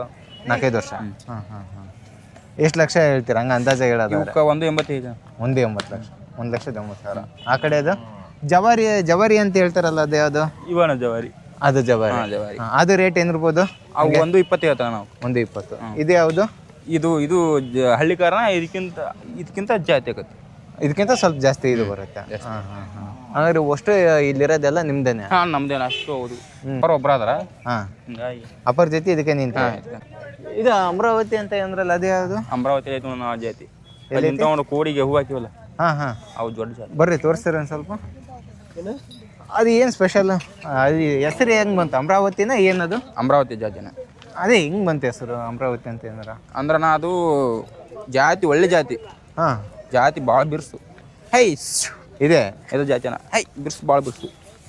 ನಾಲ್ಕೈದು ವರ್ಷ? ಎಷ್ಟು ಲಕ್ಷ ಹೇಳ್ತೀರ? ಹಂಗ ಅಂದಾಜ ಹೇಳೋದಾದ್ರೆ. ಇವಕ್ಕೆ ಒಂದು ಎಂಬತ್ತೈದು ಒಂದು ಎಂಬತ್ತು ಲಕ್ಷ. ಒಂದು ಲಕ್ಷದ ಎಂಬತ್ತು ಸಾವಿರ. ಆ ಕಡೆ ಅದು? ಜವಾರಿ ಜವಾರಿ ಅಂತ ಹೇಳ್ತಾರಲ್ಲ ಅದು ಯಾವುದು? ಇವನ ಜವಾರಿ. ಅದು ಜವಾರಿ. ಹಾಂ ಜವಾರಿ. ಹಾಂ, ಅದು ರೇಟ್ ಏನಿರ್ಬೋದು ಅವು ಒಂದು ಇಪ್ಪತ್ತು ಹೇಳ್ತಾವೆ ನಾವು. ಒಂದು ಇಪ್ಪತ್ತು. ಇದು ಯಾವುದು? ಇದು ಇದು ಜ- ಹಳ್ಳಿ ಕಾರಣ ಇದಕ್ಕಿಂತ ಇದಕ್ಕಿಂತ ಜಾತಿ ಆಗತ್ತೆ. ಇದಕ್ಕಿಂತ ಸ್ವಲ್ಪ ಜಾಸ್ತಿ ಇದು ಬರುತ್ತೆ. ಹಾಂ ಅಷ್ಟೇ ಹಾಂ. ಹಂಗಾರೆ ಅಷ್ಟು ಇಲ್ಲಿರೋದೆಲ್ಲ ನಿಮ್ದೇನೆ? ಹಾಂ ನಮ್ದೇನು ಅಷ್ಟು ಹೌದು. ಅವ್ರು ಒಬ್ರು ಅದರ ಹಾಂ. ಹಿಂಗಾಗಿ. ಅಪರ ಜೊತೆ ಇದಕ್ಕೆ ನಿಂತ? ಇದು ಅಮರಾವತಿ ಅಂತ ಅಂದ್ರಲ್ಲ ಅದು ಯಾವುದು? ಅಮರಾವತಿ ಐತಿ ನಾವು ಜಾತಿ. ಅಲ್ಲಿ ನಿಂತ್ಕೊಂಡು ಕೋಡಿಗೆ ಹೂ ಹಾಕಿವಲ್ಲ ಹಾಂ ಹಾಂ. ಅವು ದೊಡ್ಡ ಜಾತಿ. ಬರ್ರಿ ತೋರಿಸ್ತೀರ ಒಂದು ಸ್ವಲ್ಪ? ಅದು ಏನು ಸ್ಪೆಷಲ್ ಅದು ಹೆಸರು ಹೆಂಗೆ ಬಂತು? ಅಮರಾವತಿನ ಏನದು? ಅಮರಾವತಿ ಜಾತಿನ. ಅದೇ ಹಿಂಗೆ ಬಂತು ಹೆಸರು ಅಮರಾವತಿ ಅಂತ ಏನಾರ? ಅಂದ್ರೆ ನಾ ಅದು ಜಾತಿ ಒಳ್ಳೆ ಜಾತಿ. ಹಾಂ. ಜಾತಿ ಭಾಳ ಬಿರ್ಸು. ಹೈ ಇದೆ. ಇದು ಜಾತಿನ. ಹೈ ಬಿರ್ಸು ಭಾಳ ಬಿರ್ಸು.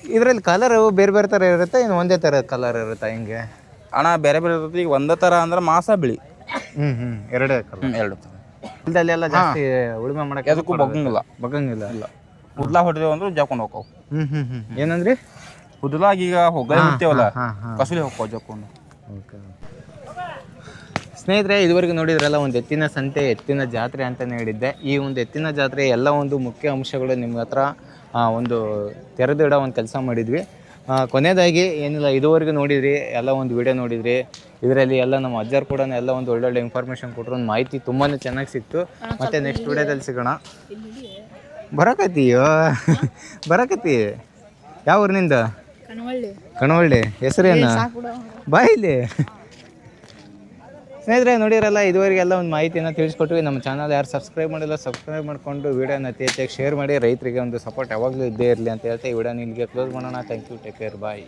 ಇದರಲ್ಲಿ ಕಲರ್ ಬೇರೆ ಬೇರೆ ಥರ ಇರುತ್ತೆ ಇನ್ನು ಒಂದೇ ಥರ ಕಲರ್ ಇರುತ್ತೆ ಹಿಂಗೆ? ಹಣ ಬೇರೆ ಬೇರೆ ಇರುತ್ತೆ ಈಗ ಒಂದೇ ಥರ ಅಂದ್ರೆ ಮಾಸ ಬಿಳಿ. ಹ್ಞೂ ಹ್ಞೂ ಎರಡೇ ಕಲರ್ ಎರಡು. ಥರ ಹೊಲದಲ್ಲೆಲ್ಲ ಜಾಸ್ತಿ ಉಳುಮೆ ಮಾಡೋಕ್ಕೆ ಅದಕ್ಕೂ ಬಗ್ಗಂಗಿಲ್ಲ. ಬಗ್ಗಂಗಿಲ್ಲ. ಇಲ್ಲ. ಉದ್ಲಾ ಹೊಡೆದೇವು ಅಂದ್ರೆ ಜಾಕೊಂಡು ಹೋಗ್ತಾವ. ಹ್ಞೂ ಹ್ಞೂ ಹ್ಞೂ ಏನಂದ್ರಿ ಉದ್ಲಾಗ ಈಗ ಹೊಗ್ಗಲೆ ಬಿಡ್ತೇವಲ್ಲ ಹಾಂ ಹಾಂ ಕಸುಲಿ ಹೋಗ್ತಾವ ಜಾಕೊಂಡು ಓಕೆ ಸ್ನೇಹಿತರೆ ಇದುವರೆಗೂ ನೋಡಿದ್ರಲ್ಲ ಒಂದು ಎತ್ತಿನ ಸಂತೆ ಎತ್ತಿನ ಜಾತ್ರೆ ಅಂತ ಹೇಳಿದ್ದೆ. ಈ ಒಂದು ಎತ್ತಿನ ಜಾತ್ರೆ ಎಲ್ಲ ಒಂದು ಮುಖ್ಯ ಅಂಶಗಳು ನಿಮ್ಮ ಹತ್ರ ಆ, ಒಂದು ತೆರೆದಿಡೋ ಒಂದು ಕೆಲಸ ಮಾಡಿದ್ವಿ. ಕೊನೆಯದಾಗಿ ಏನಿಲ್ಲ ಇದುವರೆಗೂ ನೋಡಿದ್ರಿ ಎಲ್ಲ ಒಂದು ವಿಡಿಯೋ ನೋಡಿದ್ರಿ. ಇದರಲ್ಲಿ ಎಲ್ಲ ನಮ್ಮ ಅಜ್ಜರು ಕೂಡ ಎಲ್ಲ ಒಂದು ಒಳ್ಳೊಳ್ಳೆ ಇನ್ಫಾರ್ಮೇಷನ್ ಕೊಟ್ಟರು ಒಂದು ಮಾಹಿತಿ ತುಂಬಾ ಚೆನ್ನಾಗಿ ಸಿಕ್ತು. ಮತ್ತೆ ನೆಕ್ಸ್ಟ್ ವಿಡಿಯೋದಲ್ಲಿ ಸಿಗೋಣ. ಬರಕತ್ತೀಯೋ? ಬರಕತಿ ಯಾವ ಊರಿನಿಂದ? ಕಣವಳ್ಳಿ. ಹೆಸರೇನು? ಬಾಯಿಲಿ. ಸ್ನೇಹಿತರೆ ನೋಡಿರಲ್ಲ ಇದುವರೆಗೆಲ್ಲ ಒಂದು ಮಾಹಿತಿಯನ್ನು ತಿಳಿಸ್ಕೊಟ್ವಿ. ನಮ್ಮ ಚಾನಲ್ ಯಾರು ಸಬ್ಸ್ಕ್ರೈಬ್ ಮಾಡಿಲ್ಲ ಸಬ್ಸ್ಕ್ರೈಬ್ ಮಾಡಿಕೊಂಡು ವಿಡಿಯೋನ ಅತಿ ಹೆಚ್ಚಾಗಿ ಶೇರ್ ಮಾಡಿ. ರೈತರಿಗೆ ಒಂದು ಸಪೋರ್ಟ್ ಯಾವಾಗಲೂ ಇದ್ದೇ ಇರಲಿ ಅಂತ ಹೇಳ್ತಾ ಈ ವಿಡಿಯೋನ ಇಲ್ಲಿಗೆ ಕ್ಲೋಸ್ ಮಾಡೋಣ. Thank you take care bye